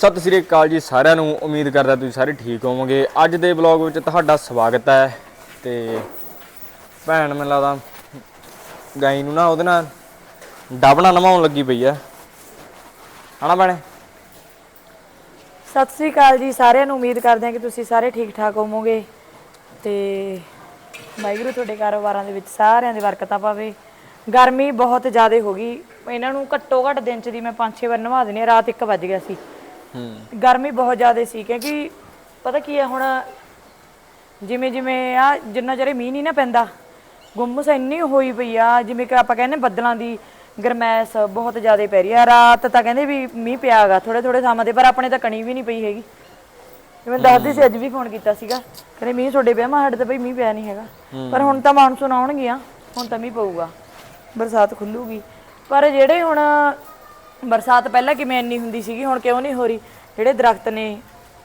ਸਤਿ ਸ੍ਰੀ ਅਕਾਲ ਜੀ ਸਾਰਿਆਂ ਨੂੰ। ਉਮੀਦ ਕਰਦਾ ਤੁਸੀਂ ਸਾਰੇ ਠੀਕ ਹੋਵੋਗੇ। ਅੱਜ ਦੇ ਵਲੌਗ ਵਿੱਚ ਤੁਹਾਡਾ ਸਵਾਗਤ ਹੈ। ਤੇ ਭੈਣ ਮੈਨੂੰ ਲੱਗਦਾ ਗਾਈ ਨੂੰ ਨਾ ਉਹਦੇ ਨਾਲ ਡਬਣਾ ਨਵਾਉਣ ਲੱਗੀ ਪਈ ਆ। ਹਨਾ ਭੈਣੇ? ਸਤਿ ਸ੍ਰੀ ਅਕਾਲ ਜੀ ਸਾਰਿਆਂ ਨੂੰ। ਉਮੀਦ ਕਰਦੇ ਹਾਂ ਕਿ ਤੁਸੀਂ ਸਾਰੇ ਠੀਕ ਠਾਕ ਹੋਵੋਗੇ। ਤੇ ਵਾਹਿਗੁਰੂ ਤੁਹਾਡੇ ਕਾਰੋਬਾਰਾਂ ਦੇ ਵਿੱਚ ਸਾਰਿਆਂ ਦੇ ਬਰਕਤਾਂ ਪਾਵੇ। ਗਰਮੀ ਬਹੁਤ ਜ਼ਿਆਦਾ ਹੋ ਗਈ। ਇਹਨਾਂ ਨੂੰ ਘੱਟੋ ਘੱਟ ਦਿਨ ਚ ਦੀ ਮੈਂ 5-6 ਵਾਰ ਨਵਾ ਦਿੰਦੀ ਹਾਂ। ਰਾਤ 1 ਵੱਜ ਗਿਆ ਸੀ। ਗਰਮੀ ਬਹੁਤ ਜ਼ਿਆਦਾ ਸੀ ਕਿਉਂਕਿ ਪਤਾ ਕੀ ਹੈ ਹੁਣ ਜਿਵੇਂ ਜਿਵੇਂ ਆ ਜਿੰਨਾ ਚਿਰ ਇਹ ਮੀਂਹ ਨਹੀਂ ਨਾ ਪੈਂਦਾ ਗੁੰਮਸ ਇੰਨੀ ਹੋਈ ਪਈ ਆ ਜਿਵੇਂ ਕਿ ਆਪਾਂ ਕਹਿੰਦੇ ਬੱਦਲਾਂ ਦੀ ਗਰਮੈਸ਼ ਬਹੁਤ ਜ਼ਿਆਦਾ ਪੈ ਰਹੀ ਆ। ਰਾਤ ਤਾਂ ਕਹਿੰਦੇ ਵੀ ਮੀਂਹ ਪਿਆਗਾ ਥੋੜੇ ਥੋੜੇ ਥਾਵਾਂ ਤੇ ਪਰ ਆਪਣੇ ਤਾਂ ਕਣੀ ਵੀ ਨਹੀਂ ਪਈ ਹੈਗੀ। ਜਿਵੇਂ ਦੱਸਦੀ ਸੀ ਅੱਜ ਵੀ ਫੋਨ ਕੀਤਾ ਸੀਗਾ। ਕਹਿੰਦੇ ਮੀਂਹ ਤੁਹਾਡੇ ਪਿਆ ਮੈਂ ਸਾਡੇ ਤਾਂ ਬਈ ਮੀਂਹ ਪਿਆ ਨਹੀਂ ਹੈਗਾ। ਪਰ ਹੁਣ ਤਾਂ ਮਾਨਸੂਨ ਆਉਣਗੀਆਂ ਹੁਣ ਤਾਂ ਮੀਂਹ ਪਊਗਾ ਬਰਸਾਤ ਖੁੱਲੂਗੀ। ਪਰ ਜਿਹੜੇ ਹੁਣ ਬਰਸਾਤ ਪਹਿਲਾਂ ਕਿਵੇਂ ਇੰਨੀ ਹੁੰਦੀ ਸੀਗੀ ਹੁਣ ਕਿਉਂ ਨਹੀਂ ਹੋ ਰਹੀ? ਜਿਹੜੇ ਦਰਖਤ ਨੇ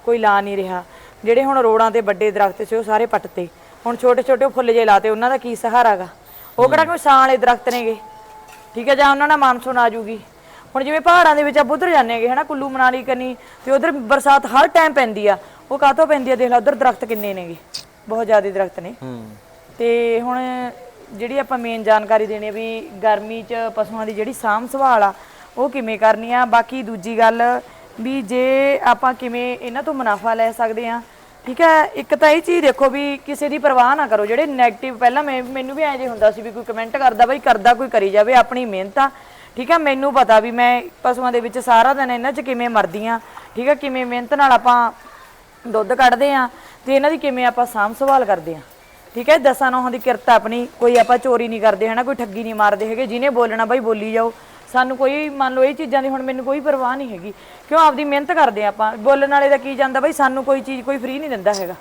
ਕੋਈ ਲਾ ਨਹੀਂ ਰਿਹਾ। ਜਿਹੜੇ ਹੁਣ ਰੋਡਾਂ ਤੇ ਵੱਡੇ ਦਰਖਤ ਸੀ ਉਹ ਸਾਰੇ ਪੱਟਤੇ ਹੁਣ ਛੋਟੇ ਛੋਟੇ ਫੁੱਲ ਜੇ ਲਾਤੇ ਉਹਨਾਂ ਦਾ ਕੀ ਸਹਾਰਾਗਾ? ਉਹ ਕਿਹੜਾ ਕੋਈ ਛਾਂ ਵਾਲੇ ਦਰਖਤ ਨੇਗੇ? ਠੀਕ ਹੈ ਜਾਂ ਉਹਨਾਂ ਨਾਲ ਮਾਨਸੂਨ ਆ ਜੂਗੀ ਹੁਣ ਜਿਵੇਂ ਪਹਾੜਾਂ ਦੇ ਵਿੱਚ ਆਪਾਂ ਉਧਰ ਜਾਂਦੇ ਹੈਗੇ ਹਨਾ ਕੁੱਲੂ ਮਨਾਲੀ ਕਨੀ ਤੇ ਉਧਰ ਬਰਸਾਤ ਹਰ ਟਾਈਮ ਪੈਂਦੀ ਆ। ਉਹ ਕਾਹਤੋਂ ਪੈਂਦੀ ਆ? ਦੇਖ ਲੈ ਉਧਰ ਦਰਖਤ ਕਿੰਨੇ ਨੇਗੇ? ਬਹੁਤ ਜ਼ਿਆਦਾ ਦਰਖਤ ਨੇ। ਤੇ ਹੁਣ ਜਿਹੜੀ ਆਪਾਂ ਮੇਨ ਜਾਣਕਾਰੀ ਦੇਣੀ ਆ ਵੀ ਗਰਮੀ 'ਚ ਪਸ਼ੂਆਂ ਦੀ ਜਿਹੜੀ ਸਾਂਭ ਸੰਭਾਲ ਆ ਉਹ ਕਿਵੇਂ ਕਰਨੀ ਆ? ਬਾਕੀ ਦੂਜੀ ਗੱਲ ਵੀ ਜੇ ਆਪਾਂ ਕਿਵੇਂ ਇਹਨਾਂ ਤੋਂ ਮੁਨਾਫਾ ਲੈ ਸਕਦੇ ਆ, ਠੀਕ ਹੈ ਇੱਕ ਤਾਂ ਇਹ ਚੀਜ਼ ਦੇਖੋ ਵੀ ਕਿਸੇ ਦੀ ਪਰਵਾਹ ਨਾ ਕਰੋ। ਜਿਹੜੇ 네ਗੇਟਿਵ ਪਹਿਲਾਂ ਮੈਂ- ਮੈਨੂੰ ਵੀ ਐਂ ਜੇ ਹੁੰਦਾ ਸੀ ਵੀ ਕੋਈ ਕਮੈਂਟ ਕਰਦਾ ਬਈ ਕਰਦਾ ਕੋਈ ਕਰੀ ਜਾਵੇ ਆਪਣੀ ਮਿਹਨਤ ਆ, ਠੀਕ ਹੈ ਮੈਨੂੰ ਪਤਾ ਵੀ ਮੈਂ ਪਸ਼ੂਆਂ ਦੇ ਵਿੱਚ ਸਾਰਾ ਦਿਨ ਇਹਨਾਂ 'ਚ ਕਿਵੇਂ ਮਰਦੀ ਆ, ਠੀਕ ਹੈ ਕਿਵੇਂ ਮਿਹਨਤ ਨਾਲ ਆਪਾਂ ਦੁੱਧ ਕੱਢਦੇ ਆ ਤੇ ਇਹਨਾਂ ਦੀ ਕਿਵੇਂ ਆਪਾਂ ਸਾਂਭ ਸੰਭਾਲ ਕਰਦੇ ਆ, ਠੀਕ ਹੈ ਦਸਾਂ ਨੌਹਾਂ ਦੀ ਕਿਰਤ ਆਪਣੀ, ਕੋਈ ਆਪਾਂ ਚੋਰੀ ਨਹੀਂ ਕਰਦੇ, ਹਨਾ? ਕੋਈ ਠੱਗੀ ਨਹੀਂ ਮਾਰਦੇ ਹੈਗੇ, ਜਿਹਨੇ ਬੋਲਣਾ ਬਾਈ ਬੋਲੀ ਜਾਓ। ਸਾਨੂੰ ਕੋਈ ਮੰਨ ਲਓ ਇਹ ਚੀਜ਼ਾਂ ਦੀ ਹੁਣ ਮੈਨੂੰ ਕੋਈ ਪਰਵਾਹ ਨਹੀਂ ਹੈਗੀ। ਕਿਉਂ ਆਪਦੀ ਮਿਹਨਤ ਕਰਦੇ ਆ ਆਪਾਂ? ਬੋਲਣ ਵਾਲੇ ਦਾ ਕੀ ਜਾਂਦਾ ਬਈ ਸਾਨੂੰ ਕੋਈ ਚੀਜ਼, ਕੋਈ ਫ੍ਰੀ ਨਹੀਂ ਦਿੰਦਾ ਹੈਗਾ।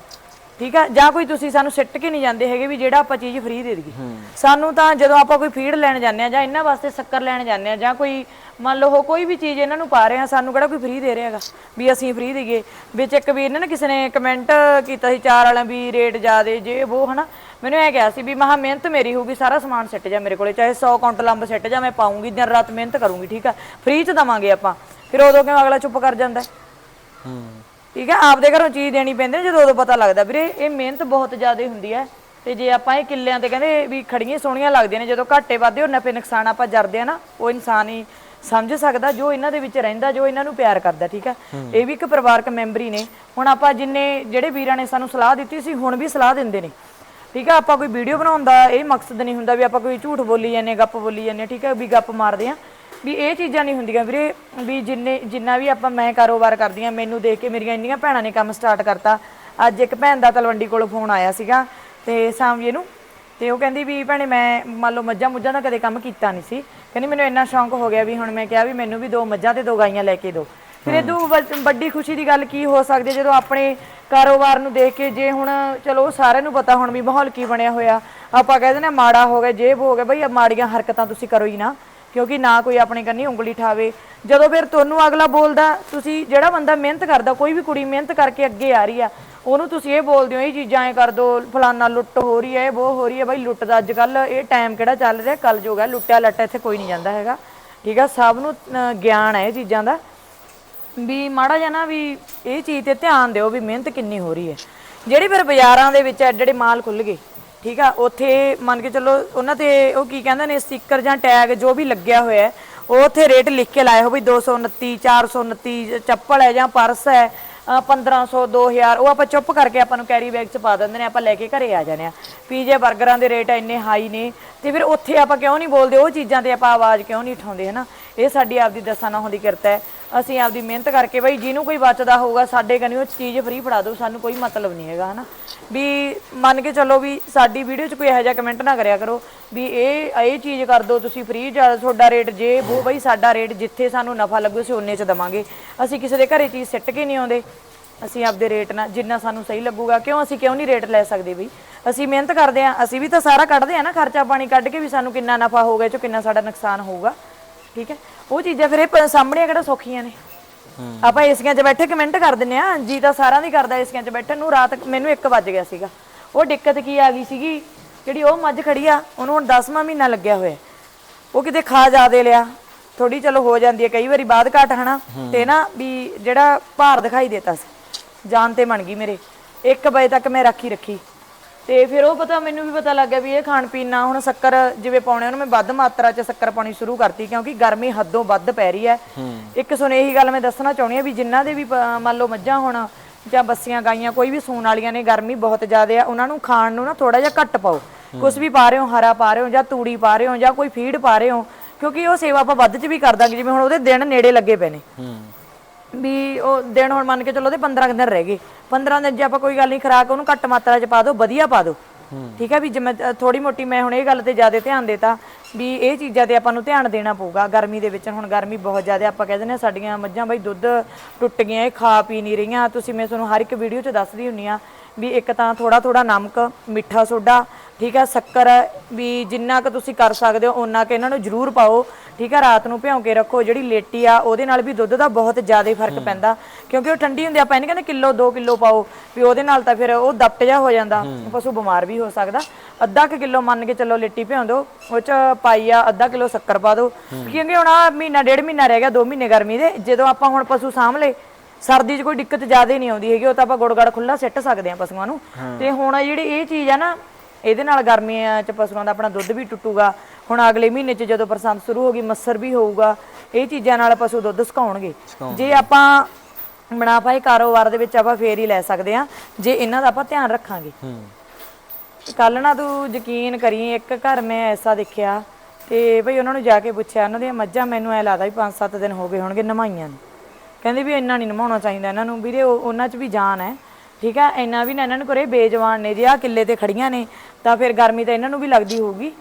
ਠੀਕ ਆ? ਜਾਂ ਕੋਈ ਤੁਸੀਂ ਸਾਨੂੰ ਸਿੱਟ ਕੇ ਨਹੀਂ ਜਾਂਦੇ ਹੈਗੇ ਵੀ ਜਿਹੜਾ ਆਪਾਂ ਚੀਜ਼ ਫ੍ਰੀ ਦੇ ਦਈਏ। ਸਾਨੂੰ ਤਾਂ ਜਦੋਂ ਆਪਾਂ ਕੋਈ ਫੀਡ ਲੈਣ ਜਾਂਦੇ ਆ ਜਾਂ ਇਹਨਾਂ ਵਾਸਤੇ ਸ਼ੱਕਰ ਲੈਣ ਜਾਂਦੇ ਆ ਜਾਂ ਕੋਈ ਮੰਨ ਲਓ ਉਹ ਕੋਈ ਵੀ ਚੀਜ਼ ਇਹਨਾਂ ਨੂੰ ਪਾ ਰਹੇ ਆ ਸਾਨੂੰ ਕਿਹੜਾ ਕੋਈ ਫ੍ਰੀ ਦੇ ਰਿਹਾ ਹੈਗਾ? ਵੀ ਅਸੀਂ ਫ੍ਰੀ ਦੇਈਏ। ਵਿੱਚ ਇੱਕ ਵੀਰ ਨੇ ਨਾ ਕਿਸੇ ਨੇ ਕਮੈਂਟ ਕੀਤਾ ਸੀ ਚਾਰ ਵਾਲਿਆਂ ਵੀ ਰੇਟ ਜ਼ਿਆਦੇ ਜੇ ਉਹ ਹਨਾ? ਮੈਨੂੰ ਇਹ ਕਿਹਾ ਸੀ ਵੀ ਮਹਾ ਮਿਹਨਤ ਮੇਰੀ ਹੋਊਗੀ ਸਾਰਾ ਸਮਾਨ ਸਿੱਟ ਜਾ ਮੇਰੇ ਕੋਲੇ ਚਾਹੇ 100 ਕੁਇੰਟਲ ਅੰਬ ਸਿੱਟ ਜਾ ਮੈਂ ਪਾਉਂਗੀ ਦਿਨ ਰਾਤ ਮਿਹਨਤ ਕਰੂੰਗੀ ਠੀਕ ਆ? ਫ੍ਰੀ ਚ ਦਵਾਂਗੇ ਆਪਾਂ। ਫਿਰ ਉਦੋਂ ਕਿਉਂ ਅਗਲਾ ਚੁੱਪ ਕਰ ਜਾਂਦਾ? ਹੈ? ਠੀਕ ਹੈ ਆਪਦੇ ਘਰੋਂ ਚੀਜ਼ ਦੇਣੀ ਪੈਂਦੀ ਜਦੋਂ ਉਦੋਂ ਪਤਾ ਲੱਗਦਾ। ਵੀਰੇ ਇਹ ਮਿਹਨਤ ਬਹੁਤ ਜ਼ਿਆਦਾ ਹੁੰਦੀ ਹੈ। ਤੇ ਜੇ ਆਪਾਂ ਇਹ ਕਿੱਲਿਆਂ ਤੇ ਕਹਿੰਦੇ ਵੀ ਖੜੀਆਂ ਸੋਹਣੀਆਂ ਲੱਗਦੀਆਂ ਨੇ ਜਦੋਂ ਘਾਟੇ ਵਾਧੇ ਹੋ ਨਫੇ ਨੁਕਸਾਨ ਆਪਾਂ ਜਰਦੇ ਆ ਨਾ ਉਹ ਇਨਸਾਨ ਹੀ ਸਮਝ ਸਕਦਾ ਜੋ ਇਹਨਾਂ ਦੇ ਵਿੱਚ ਰਹਿੰਦਾ ਜੋ ਇਹਨਾਂ ਨੂੰ ਪਿਆਰ ਕਰਦਾ ਠੀਕ ਹੈ। ਇਹ ਵੀ ਇੱਕ ਪਰਿਵਾਰਕ ਮੈਂਬਰ ਹੀ ਨੇ। ਹੁਣ ਆਪਾਂ ਜਿੰਨੇ ਜਿਹੜੇ ਵੀਰਾਂ ਨੇ ਸਾਨੂੰ ਸਲਾਹ ਦਿੱਤੀ ਸੀ ਹੁਣ ਵੀ ਸਲਾਹ ਦਿੰਦੇ ਨੇ। ਠੀਕ ਹੈ ਆਪਾਂ ਕੋਈ ਵੀਡੀਓ ਬਣਾਉਣ ਦਾ ਇਹ ਮਕਸਦ ਨਹੀਂ ਹੁੰਦਾ ਵੀ ਆਪਾਂ ਕੋਈ ਝੂਠ ਬੋਲੀ ਜਾਂਦੇ ਗੱਪ ਬੋਲੀ ਜਾਂਦੇ ਠੀਕ ਹੈ ਵੀ ਗੱਪ ਮਾਰਦੇ ਆ ਵੀ ਇਹ ਚੀਜ਼ਾਂ ਨਹੀਂ ਹੁੰਦੀਆਂ ਵੀਰੇ ਵੀ ਜਿੰਨੇ ਜਿੰਨਾ ਵੀ ਆਪਾਂ ਮੈਂ ਕਾਰੋਬਾਰ ਕਰਦੀ ਆ ਮੈਨੂੰ ਦੇਖ ਕੇ ਮੇਰੀਆਂ ਇੰਨੀਆਂ ਭੈਣਾਂ ਨੇ ਕੰਮ ਸਟਾਰਟ ਕਰਤਾ। ਅੱਜ ਇੱਕ ਭੈਣ ਦਾ ਤਲਵੰਡੀ ਕੋਲੋਂ ਫੋਨ ਆਇਆ ਸੀਗਾ ਤੇ ਸਾਮਜੇ ਨੂੰ ਤੇ ਉਹ ਕਹਿੰਦੀ ਵੀ ਭੈਣੇ ਮੈਂ ਮੰਨ ਲਓ ਮੱਝਾਂ ਮੁੱਝਾਂ ਦਾ ਕਦੇ ਕੰਮ ਕੀਤਾ ਨਹੀਂ ਸੀ। ਕਹਿੰਦੀ ਮੈਨੂੰ ਇੰਨਾ ਸ਼ੌਂਕ ਹੋ ਗਿਆ ਵੀ ਹੁਣ ਮੈਂ ਕਿਹਾ ਵੀ ਮੈਨੂੰ ਵੀ ਦੋ ਮੱਝਾਂ ਤੇ ਦੋ ਗਾਈਆਂ ਲੈ ਕੇ ਦਿਓ ਫਿਰ ਇਹ ਤੋਂ ਵੱਡ- ਖੁਸ਼ੀ ਦੀ ਗੱਲ ਕੀ ਹੋ ਸਕਦੀ ਜਦੋਂ ਆਪਣੇ ਕਾਰੋਬਾਰ ਨੂੰ ਦੇਖ ਕੇ ਜੇ ਹੁਣ ਚਲੋ ਸਾਰਿਆਂ ਨੂੰ ਪਤਾ ਹੁਣ ਵੀ ਮਾਹੌਲ ਕੀ ਬਣਿਆ ਹੋਇਆ। ਆਪਾਂ ਕਹਿੰਦੇ ਨੇ ਮਾੜਾ ਹੋ ਗਿਆ ਜੇਬ ਹੋ ਗਿਆ ਬਈ ਮਾੜੀਆਂ ਹਰਕਤਾਂ ਤੁਸੀਂ ਕਰੋ ਹੀ ਨਾ। ਕਿਉਂਕਿ ਨਾ ਕੋਈ ਆਪਣੇ ਕੰਨੀ ਉਂਗਲੀ ਠਾਵੇ। ਜਦੋਂ ਫਿਰ ਤੁਹਾਨੂੰ ਅਗਲਾ ਬੋਲਦਾ, ਤੁਸੀਂ ਜਿਹੜਾ ਬੰਦਾ ਮਿਹਨਤ ਕਰਦਾ, ਕੋਈ ਵੀ ਕੁੜੀ ਮਿਹਨਤ ਕਰਕੇ ਅੱਗੇ ਆ ਰਹੀ ਆ, ਉਹਨੂੰ ਤੁਸੀਂ ਇਹ ਬੋਲਦੇ ਹੋ, ਇਹ ਚੀਜ਼ਾਂ ਐ ਕਰ ਦੋ, ਫਲਾਨਾ ਲੁੱਟ ਹੋ ਰਹੀ ਹੈ, ਇਹ ਉਹ ਹੋ ਰਹੀ ਹੈ, ਬਾਈ ਲੁੱਟ ਦਾ ਅੱਜ ਕੱਲ ਇਹ ਟਾਈਮ ਕਿਹੜਾ ਚੱਲ ਰਿਹਾ? ਕੱਲ ਜੋਗ ਹੈ, ਲੁੱਟਿਆ ਲੱਟਾ ਇੱਥੇ ਕੋਈ ਨਹੀਂ ਜਾਂਦਾ ਹੈਗਾ। ਠੀਕ ਆ, ਸਭ ਨੂੰ ਗਿਆਨ ਹੈ ਇਹ ਚੀਜ਼ਾਂ ਦਾ। ਵੀ ਮਾੜਾ ਜਿਹਾ ਨਾ ਵੀ ਇਹ ਚੀਜ਼ ਤੇ ਧਿਆਨ ਦਿਓ ਵੀ ਮਿਹਨਤ ਕਿੰਨੀ ਹੋ ਰਹੀ ਹੈ। ਜਿਹੜੇ ਫਿਰ ਬਾਜ਼ਾਰਾਂ ਦੇ ਵਿੱਚ ਐਡੇ ਐਡੇ ਮਾਲ ਖੁੱਲ ਗਏ ਠੀਕ ਆ ਉੱਥੇ ਮੰਨ ਕੇ ਚੱਲੋ ਉਹਨਾਂ ਤੇ ਉਹ ਕੀ ਕਹਿੰਦੇ ਨੇ ਸਟicker ਜਾਂ ਟੈਗ ਜੋ ਵੀ ਲੱਗਿਆ ਹੋਇਆ ਹੈ, ਉਹ ਉੱਥੇ ਰੇਟ ਲਿਖ ਕੇ ਲਾਇਆ ਹੋ ਵੀ 229 429 ਚੱਪਲ ਹੈ ਜਾਂ ਪਰਸ ਹੈ ਅ, 1500 2000 ਉਹ ਆਪਾਂ ਚੁੱਪ ਕਰਕੇ ਆਪਾਂ ਨੂੰ ਕੈਰੀ ਬੈਗ 'ਚ ਪਾ ਦਿੰਦੇ ਨੇ ਆਪਾਂ ਲੈ ਕੇ ਘਰੇ ਆ ਜਾਂਦੇ ਆ। ਪੀਜੇ 버ਗਰਾਂ ਦੇ ਰੇਟ ਇੰਨੇ ਹਾਈ ਨੇ ਤੇ ਫਿਰ ਉੱਥੇ ਆਪਾਂ ਕਿਉਂ ਨਹੀਂ ਬੋਲਦੇ ਉਹ ਚੀਜ਼ਾਂ ਤੇ ਆਪਾਂ ਆਵਾਜ਼ ਕਿਉਂ ਨਹੀਂ ਉਠਾਉਂਦੇ ਹਨਾ? ਇਹ ਸਾਡੀ ਆਪਦੀ ਦਸਾਂ ਨਾ ਹੁੰਦੀ ਕਿਰਤ ਹੈ। ਅਸੀਂ ਆਪਦੀ ਮਿਹਨਤ ਕਰਕੇ ਬਈ ਜਿਹਨੂੰ ਕੋਈ ਬਚਦਾ ਹੋਊਗਾ, ਸਾਡੇ ਕਨੀ ਉਹ ਚੀਜ਼ ਫ੍ਰੀ ਫੜਾ ਦਿਓ, ਸਾਨੂੰ ਕੋਈ ਮਤਲਬ ਨਹੀਂ ਹੈਗਾ, ਹਨਾ। ਵੀ ਮੰਨ ਕੇ ਚੱਲੋ ਵੀ ਸਾਡੀ ਵੀਡੀਓ 'ਚ ਕੋਈ ਇਹੋ ਜਿਹਾ ਕਮੈਂਟ ਨਾ ਕਰਿਆ ਕਰੋ ਵੀ ਇਹ ਇਹ ਚੀਜ਼ ਕਰ ਦਿਓ, ਤੁਸੀਂ ਫ੍ਰੀ ਜ਼ਿਆਦਾ ਤੁਹਾਡਾ ਰੇਟ ਜੇ ਉਹ ਬਈ ਸਾਡਾ ਰੇਟ ਜਿੱਥੇ ਸਾਨੂੰ ਨਫਾ ਲੱਗੂ, ਅਸੀਂ ਉਨੇ 'ਚ ਦਵਾਂਗੇ। ਅਸੀਂ ਕਿਸੇ ਦੇ ਘਰੇ ਚੀਜ਼ ਸਿੱਟ ਕੇ ਨਹੀਂ ਆਉਂਦੇ, ਅਸੀਂ ਆਪਦੇ ਰੇਟ ਨਾਲ ਜਿੰਨਾ ਸਾਨੂੰ ਸਹੀ ਲੱਗੂਗਾ, ਕਿਉਂ ਅਸੀਂ ਕਿਉਂ ਨਹੀਂ ਰੇਟ ਲੈ ਸਕਦੇ ਬਈ? ਅਸੀਂ ਮਿਹਨਤ ਕਰਦੇ ਆਂ ਅਸੀਂ ਵੀ ਤਾਂ ਸਾਰਾ ਕੱਢਦੇ ਆ ਨਾ, ਖਰਚਾ ਪਾਣੀ ਕੱਢ ਕੇ ਵੀ ਸਾਨੂੰ ਕਿੰਨਾ ਨਫਾ ਹੋਊਗਾ ਇਹ 'ਚੋਂ ਕਿੰਨਾ ਸਾਡਾ ਨੁਕਸਾਨ ਹੋਊਗਾ। ਠੀਕ ਹੈ? ਉਹ ਚੀਜ਼ਾਂ ਫਿਰ ਇਹ ਪ- ਸਾਹਮਣੇ ਕਿਹੜਾ ਸੌਖੀਆਂ ਨੇ। ਆਪਾਂ ਏਸੀਆਂ 'ਚ ਬੈਠੇ ਕਮੈਂਟ ਕਰ ਦਿੰਨੇ ਆ ਜੀ ਤਾਂ ਸਾਰਿਆਂ ਦੀ ਕਰਦਾ ਏਸੀਆਂ 'ਚ ਬੈਠਣ ਨੂੰ। ਰਾਤ ਮੈਨੂੰ 1 ਵੱਜ ਗਿਆ ਸੀਗਾ। ਉਹ ਦਿੱਕਤ ਕੀ ਆ ਗਈ ਸੀਗੀ? ਜਿਹੜੀ ਉਹ ਮੱਝ ਖੜੀ ਆ ਉਹਨੂੰ ਹੁਣ 10ਵਾਂ ਮਹੀਨਾ ਲੱਗਿਆ ਹੋਇਆ। ਉਹ ਕਿਤੇ ਖਾ ਜਾਦੇ ਲਿਆ। ਥੋੜੀ ਚਲੋ ਹੋ ਜਾਂਦੀ ਹੈ। ਕਈ ਵਾਰੀ ਬਾਅਦ ਘਾਟ ਹਨਾ? ਤੇ ਨਾ ਵੀ ਜਿਹੜਾ ਭਾਰ ਦਿਖਾਈ ਦੇਤਾ ਸੀ ਜਾਨ ਤੇ ਬਣ ਗਈ ਮੇਰੇ। 1 ਵਜੇ ਤੱਕ ਮੈਂ ਰੱਖੀ ਰੱਖੀ। ਤੇ ਫਿਰ ਉਹ ਪਤਾ ਮੈਨੂੰ ਵੀ ਪਤਾ ਲੱਗ ਗਿਆ ਵੀ ਇਹ ਖਾਣ ਪੀਣ ਨਾਲ ਹੁਣ ਸ਼ੱਕਰ ਜਿਵੇਂ ਪਾਉਣੇ ਉਹਨੂੰ ਮੈਂ ਵੱਧ ਮਾਤਰਾ 'ਚ ਸ਼ੱਕਰ ਪਾਉਣੀ ਸ਼ੁਰੂ ਕਰਤੀ ਕਿਉਂਕਿ ਗਰਮੀ ਹੱਦੋਂ ਵੱਧ ਪੈ ਰਹੀ ਹੈ। ਇੱਕ ਸੁਣ ਇਹੀ ਗੱਲ ਮੈਂ ਦੱਸਣਾ ਚਾਹੁੰਦੀ ਹਾਂ ਵੀ ਜਿਨ੍ਹਾਂ ਦੇ ਵੀ ਪ- ਮੰਨ ਲਓ ਮੱਝਾਂ ਹੁਣ ਜਾਂ ਬੱਸੀਆਂ ਗਾਈਆਂ ਕੋਈ ਵੀ ਸੂਣ ਵਾਲੀਆਂ ਨੇ ਗਰਮੀ ਬਹੁਤ ਜ਼ਿਆਦਾ ਆ ਉਹਨਾਂ ਨੂੰ ਖਾਣ ਨੂੰ ਨਾ ਥੋੜਾ ਜਿਹਾ ਘੱਟ ਪਾਓ। ਕੁਝ ਵੀ ਪਾ ਰਹੇ ਹੋ ਹਰਾ ਪਾ ਰਹੇ ਹੋ ਜਾਂ ਤੂੜੀ ਪਾ ਰਹੇ ਹੋ ਜਾਂ ਕੋਈ ਫੀਡ ਪਾ ਰਹੇ ਹੋ ਕਿਉਂਕਿ ਉਹ ਸੇਵਾ ਆਪਾਂ ਵੱਧ 'ਚ ਵੀ ਕਰ ਦਾਂਗੇ ਜਿਵੇਂ ਹੁਣ ਉਹਦੇ ਦਿਨ ਨੇੜੇ ਲੱਗੇ ਪਏ ਨੇ। ਹੂੰ। ਵੀ ਉਹ ਦਿਨ ਹੁਣ ਮੰਨ ਕੇ ਚੱਲੋ ਉਹਦੇ 15 ਕੁ ਦਿਨ ਰਹਿ ਗਏ। 15 ਦਿਨ ਜੇ ਆਪਾਂ ਕੋਈ ਗੱਲ ਨਹੀਂ ਖਰਾਕ ਉਹਨੂੰ ਘੱਟ ਮਾਤਰਾ 'ਚ ਪਾ ਦਿਓ, ਵਧੀਆ ਪਾ ਦਿਓ। ਠੀਕ ਹੈ ਵੀ ਜਿਵੇਂ ਥੋੜੀ ਮੋਟੀ ਮੈਂ ਹੁਣ ਇਹ ਗੱਲ ਤੇ ਜ਼ਿਆਦਾ ਧਿਆਨ ਦੇਤਾ ਵੀ ਇਹ ਚੀਜ਼ਾਂ ਤੇ ਆਪਾਂ ਨੂੰ ਧਿਆਨ ਦੇਣਾ ਪਊਗਾ। ਗਰਮੀ ਦੇ ਵਿੱਚ ਹੁਣ ਗਰਮੀ ਬਹੁਤ ਜ਼ਿਆਦਾ, ਆਪਾਂ ਕਹਿੰਦੇ ਨੇ ਸਾਡੀਆਂ ਮੱਝਾਂ ਬਈ ਦੁੱਧ ਟੁੱਟ ਗਈਆਂ, ਇਹ ਖਾ ਪੀ ਨਹੀਂ ਰਹੀਆਂ। ਤੁਸੀਂ ਮੈਂ ਤੁਹਾਨੂੰ ਹਰ ਇੱਕ ਵੀਡੀਓ 'ਚ ਦੱਸਦੀ ਹੁੰਨੀ ਆ ਵੀ ਇੱਕ ਤਾਂ ਥੋੜਾ ਥੋੜਾ ਨਮਕ ਮਿੱਠਾ ਸੋਡਾ ਠੀਕ ਹੈ ਸ਼ੱਕਰ ਵੀ ਜਿੰਨਾ ਕੁ ਤੁਸੀਂ ਕਰ ਸਕਦੇ ਹੋ ਉਹਨਾਂ ਕੁ ਇਹਨਾਂ ਨੂੰ ਜ਼ਰੂਰ ਪਾਓ ਠੀਕ ਹੈ ਰਾਤ ਨੂੰ ਭਿਉਂ ਕੇ ਰੱਖੋ ਜਿਹੜੀ ਲੇਟੀ ਆ ਉਹਦੇ ਨਾਲ ਵੀ ਦੁੱਧ ਦਾ ਬਹੁਤ ਜ਼ਿਆਦਾ ਫ਼ਰਕ ਪੈਂਦਾ ਕਿਉਂਕਿ ਉਹ ਠੰਡੀ ਹੁੰਦੀ ਆਪਾਂ ਇਹ ਨਹੀਂ ਕਹਿੰਦੇ ਕਿਲੋ 2 ਕਿਲੋ ਪਾਓ ਵੀ ਉਹਦੇ ਨਾਲ ਤਾਂ ਫਿਰ ਉਹ ਦਪਟ ਜਾ ਹੋ ਜਾਂਦਾ ਪਸ਼ੂ ਬਿਮਾਰ ਵੀ ਹੋ ਸਕਦਾ ਅੱਧਾ ਕੁ ਕਿਲੋ ਮੰਨ ਕੇ ਚੱਲੋ ਲੇਟੀ ਭਿਉਂ ਦਿਓ ਉਹ ਚ ਪਾਈ ਆ ਅੱਧਾ ਕਿਲੋ ਸ਼ੱਕਰ ਪਾ ਦਿਓ ਕਿਉਂਕਿ ਹੁਣ ਆ ਮਹੀਨਾ ਡੇਢ ਮਹੀਨਾ ਰਹਿ ਗਿਆ 2 ਮਹੀਨੇ ਗਰਮੀ ਦੇ ਜਦੋਂ ਆਪਾਂ ਹੁਣ ਪਸ਼ੂ ਸਾਂਭ ਲਏ ਸਰਦੀ 'ਚ ਕੋਈ ਦਿੱਕਤ ਜ਼ਿਆਦਾ ਨਹੀਂ ਆਉਂਦੀ ਹੈਗੀ ਉਹ ਤਾਂ ਆਪਾਂ ਗੁੜਗੜ ਖੁੱਲਾ ਸਿੱਟ ਸਕਦੇ ਆ ਪਸ਼ੂਆਂ ਨੂੰ। ਤੇ ਹੁਣ ਜਿਹੜੀ ਇਹ ਚੀਜ਼ ਆ ਨਾ ਇਹਦੇ ਨਾਲ ਗਰਮੀਆਂ 'ਚ ਪਸ਼ੂਆਂ ਦਾ ਆਪਣਾ ਦੁੱਧ ਵੀ ਟੁੱਟੂਗਾ। ਹੁਣ ਅਗਲੇ ਮਹੀਨੇ 'ਚ ਜਦੋਂ ਬਰਸਾਤ ਸ਼ੁਰੂ ਹੋ ਗਈ ਮੱਸਰ ਵੀ ਹੋਊਗਾ ਇਹ ਚੀਜ਼ਾਂ ਨਾਲ ਪਸ਼ੂ ਦੁੱਧ ਸੁਕਾਉਣਗੇ। ਜੇ ਆਪਾਂ ਮੁਨਾਫਾ ਹੀ ਕਾਰੋਬਾਰ ਦੇ ਵਿੱਚ ਆਪਾਂ ਫੇਰ ਹੀ ਲੈ ਸਕਦੇ ਆ ਜੇ ਇਹਨਾਂ ਦਾ ਆਪਾਂ ਧਿਆਨ ਰੱਖਾਂਗੇ। ਕੱਲ ਨਾ ਤੂੰ ਯਕੀਨ ਕਰੀ ਇੱਕ ਘਰ ਮੈਂ ਐਸਾ ਦੇਖਿਆ ਤੇ ਭਈ ਉਹਨਾਂ ਨੂੰ ਜਾ ਕੇ ਪੁੱਛਿਆ ਉਹਨਾਂ ਦੀਆਂ ਮੱਝਾਂ ਮੈਨੂੰ ਐ ਲੱਗਦਾ ਵੀ 5-7 ਦਿਨ ਹੋ ਗਏ ਹੋਣਗੇ ਨਮਾਈਆਂ ਨੂੰ। ਕਹਿੰਦੇ ਵੀ ਇੰਨਾ ਨਹੀਂ ਨਿਭਾਉਣਾ ਚਾਹੀਦਾ, ਇਹਨਾਂ ਨੂੰ। ਵੀਰੇ, ਉਹ- ਉਹਨਾਂ 'ਚ ਵੀ ਜਾਨ ਹੈ, ਠੀਕ ਹੈ? ਇੰਨਾ ਵੀ ਨਾ ਇਹਨਾਂ ਨੂੰ ਕਰੇ, ਬੇਜਵਾਨ ਨੇ ਜੇ ਆ ਕਿੱਲੇ ਤੇ ਖੜੀਆਂ ਨੇ, ਤਾਂ ਫਿਰ ਗਰਮੀ ਤਾਂ ਇਹਨਾਂ ਨੂੰ ਵੀ ਲੱਗਦੀ ਹੋਊਗੀ।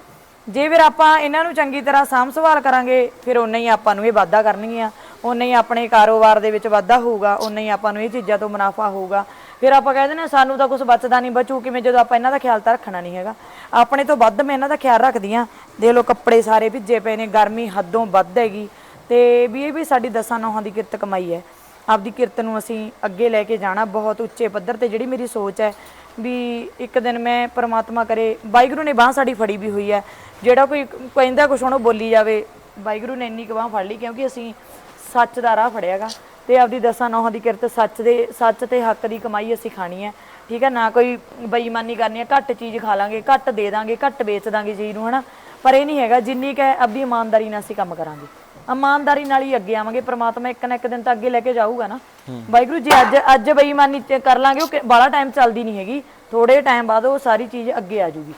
ਜੇ ਫਿਰ ਆਪਾਂ ਇਹਨਾਂ ਨੂੰ ਚੰਗੀ ਤਰ੍ਹਾਂ ਸਾਂਭ ਸੰਭਾਲ ਕਰਾਂਗੇ, ਫਿਰ ਉਨਾ ਹੀ ਆਪਾਂ ਨੂੰ ਇਹ ਵਾਧਾ ਕਰਨਗੀਆਂ। ਉਨਾ ਹੀ ਆਪਣੇ ਕਾਰੋਬਾਰ ਦੇ ਵਿੱਚ ਵਾਧਾ ਹੋਊਗਾ ਉਨਾ ਹੀ ਆਪਾਂ ਨੂੰ ਇਹ ਚੀਜ਼ਾਂ ਤੋਂ ਮੁਨਾਫਾ ਹੋਊਗਾ। ਫਿਰ ਆਪਾਂ ਕਹਿ ਦਿੰਦੇ ਹਾਂ, ਸਾਨੂੰ ਤਾਂ ਕੁਝ ਬਚਦਾ ਨਹੀਂ ਬਚੂ ਕਿਵੇਂ ਜਦੋਂ ਆਪਾਂ ਇਹਨਾਂ ਦਾ ਖਿਆਲ ਤਾਂ ਰੱਖਣਾ ਨਹੀਂ ਹੈਗਾ। ਆਪਣੇ ਤੋਂ ਵੱਧ ਮੈਂ ਇਹਨਾਂ ਦਾ ਖਿਆਲ ਰੱਖਦੀ ਹਾਂ। ਦੇਖ ਲਓ, ਕੱਪੜੇ ਸਾਰੇ ਭਿੱਜੇ ਪਏ ਨੇ, ਗਰਮੀ ਹੱਦੋਂ ਵੱਧ ਹੈਗੀ। ਤੇ ਵੀ ਇਹ ਵੀ ਸਾਡੀ ਦਸਾਂ ਨੌਹਾਂ ਦੀ ਕਿਰਤ ਕਮਾਈ ਹੈ। ਆਪਦੀ ਕਿਰਤ ਨੂੰ ਅਸੀਂ ਅੱਗੇ ਲੈ ਕੇ ਜਾਣਾ ਬਹੁਤ ਉੱਚੇ ਪੱਧਰ ਤੇ, ਜਿਹੜੀ ਮੇਰੀ ਸੋਚ ਹੈ ਵੀ ਇੱਕ ਦਿਨ ਮੈਂ ਪਰਮਾਤਮਾ ਕਰੇ, ਵਾਹਿਗੁਰੂ ਨੇ ਬਾਹ ਸਾਡੀ ਫੜੀ ਵੀ ਹੋਈ ਹੈ। ਜਿਹੜਾ ਕੋਈ ਕਹਿੰਦਾ ਕੁਛ ਹੁਣ ਉਹ ਬੋਲੀ ਜਾਵੇ, ਵਾਹਿਗੁਰੂ ਨੇ ਇੰਨੀ ਕੁ ਬਾਹ ਫੜ ਲਈ ਕਿਉਂਕਿ ਅਸੀਂ ਸੱਚ ਦਾ ਰਾਹ ਫੜਿਆਗਾ ਤੇ ਆਪਦੀ ਦਸਾਂ ਨੌਹਾਂ ਦੀ ਕਿਰਤ ਸੱਚ ਦੇ, ਸੱਚ ਤੇ ਹੱਕ ਦੀ ਕਮਾਈ ਅਸੀਂ ਖਾਣੀ ਹੈ। ਠੀਕ ਹੈ, ਨਾ ਕੋਈ ਬੇਈਮਾਨੀ ਕਰਨੀ ਹੈ, ਘੱਟ ਚੀਜ਼ ਖਾ ਲਾਂਗੇ, ਘੱਟ ਦੇ ਦਾਂਗੇ, ਘੱਟ ਵੇਚ ਦਾਂਗੇ ਚੀਜ਼ ਨੂੰ, ਹਨਾ? ਪਰ ਇਹ ਨਹੀਂ ਹੈਗਾ, ਜਿੰਨੀ ਕੁ ਹੈ ਆਪਦੀ ਇਮਾਨਦਾਰੀ ਨਾਲ ਅਸੀਂ ਕੰਮ ਕਰਾਂਗੇ। ਇਮਾਨਦਾਰੀ ਨਾਲ ਹੀ ਅੱਗੇ ਆਵਾਂਗੇ ਪ੍ਰਮਾਤਮਾ ਇੱਕ ਨਾ ਇੱਕ ਦਿਨ ਤਾਂ ਅੱਗੇ ਲੈ ਕੇ ਜਾਊਗਾ ਨਾ। ਵਾਹਿਗੁਰੂ ਜੀ ਅੱਜ ਅੱਜ ਬੇਈਮਾਨੀ ਤੇ ਕਰ ਲਾਂਗੇ ਉਹ ਬਾਹਲਾ ਟਾਈਮ ਚੱਲਦੀ ਨਹੀਂ ਹੈਗੀ। ਥੋੜੇ ਟਾਈਮ ਬਾਅਦ ਉਹ ਸਾਰੀ ਚੀਜ਼ ਅੱਗੇ ਆ ਜੂਗੀ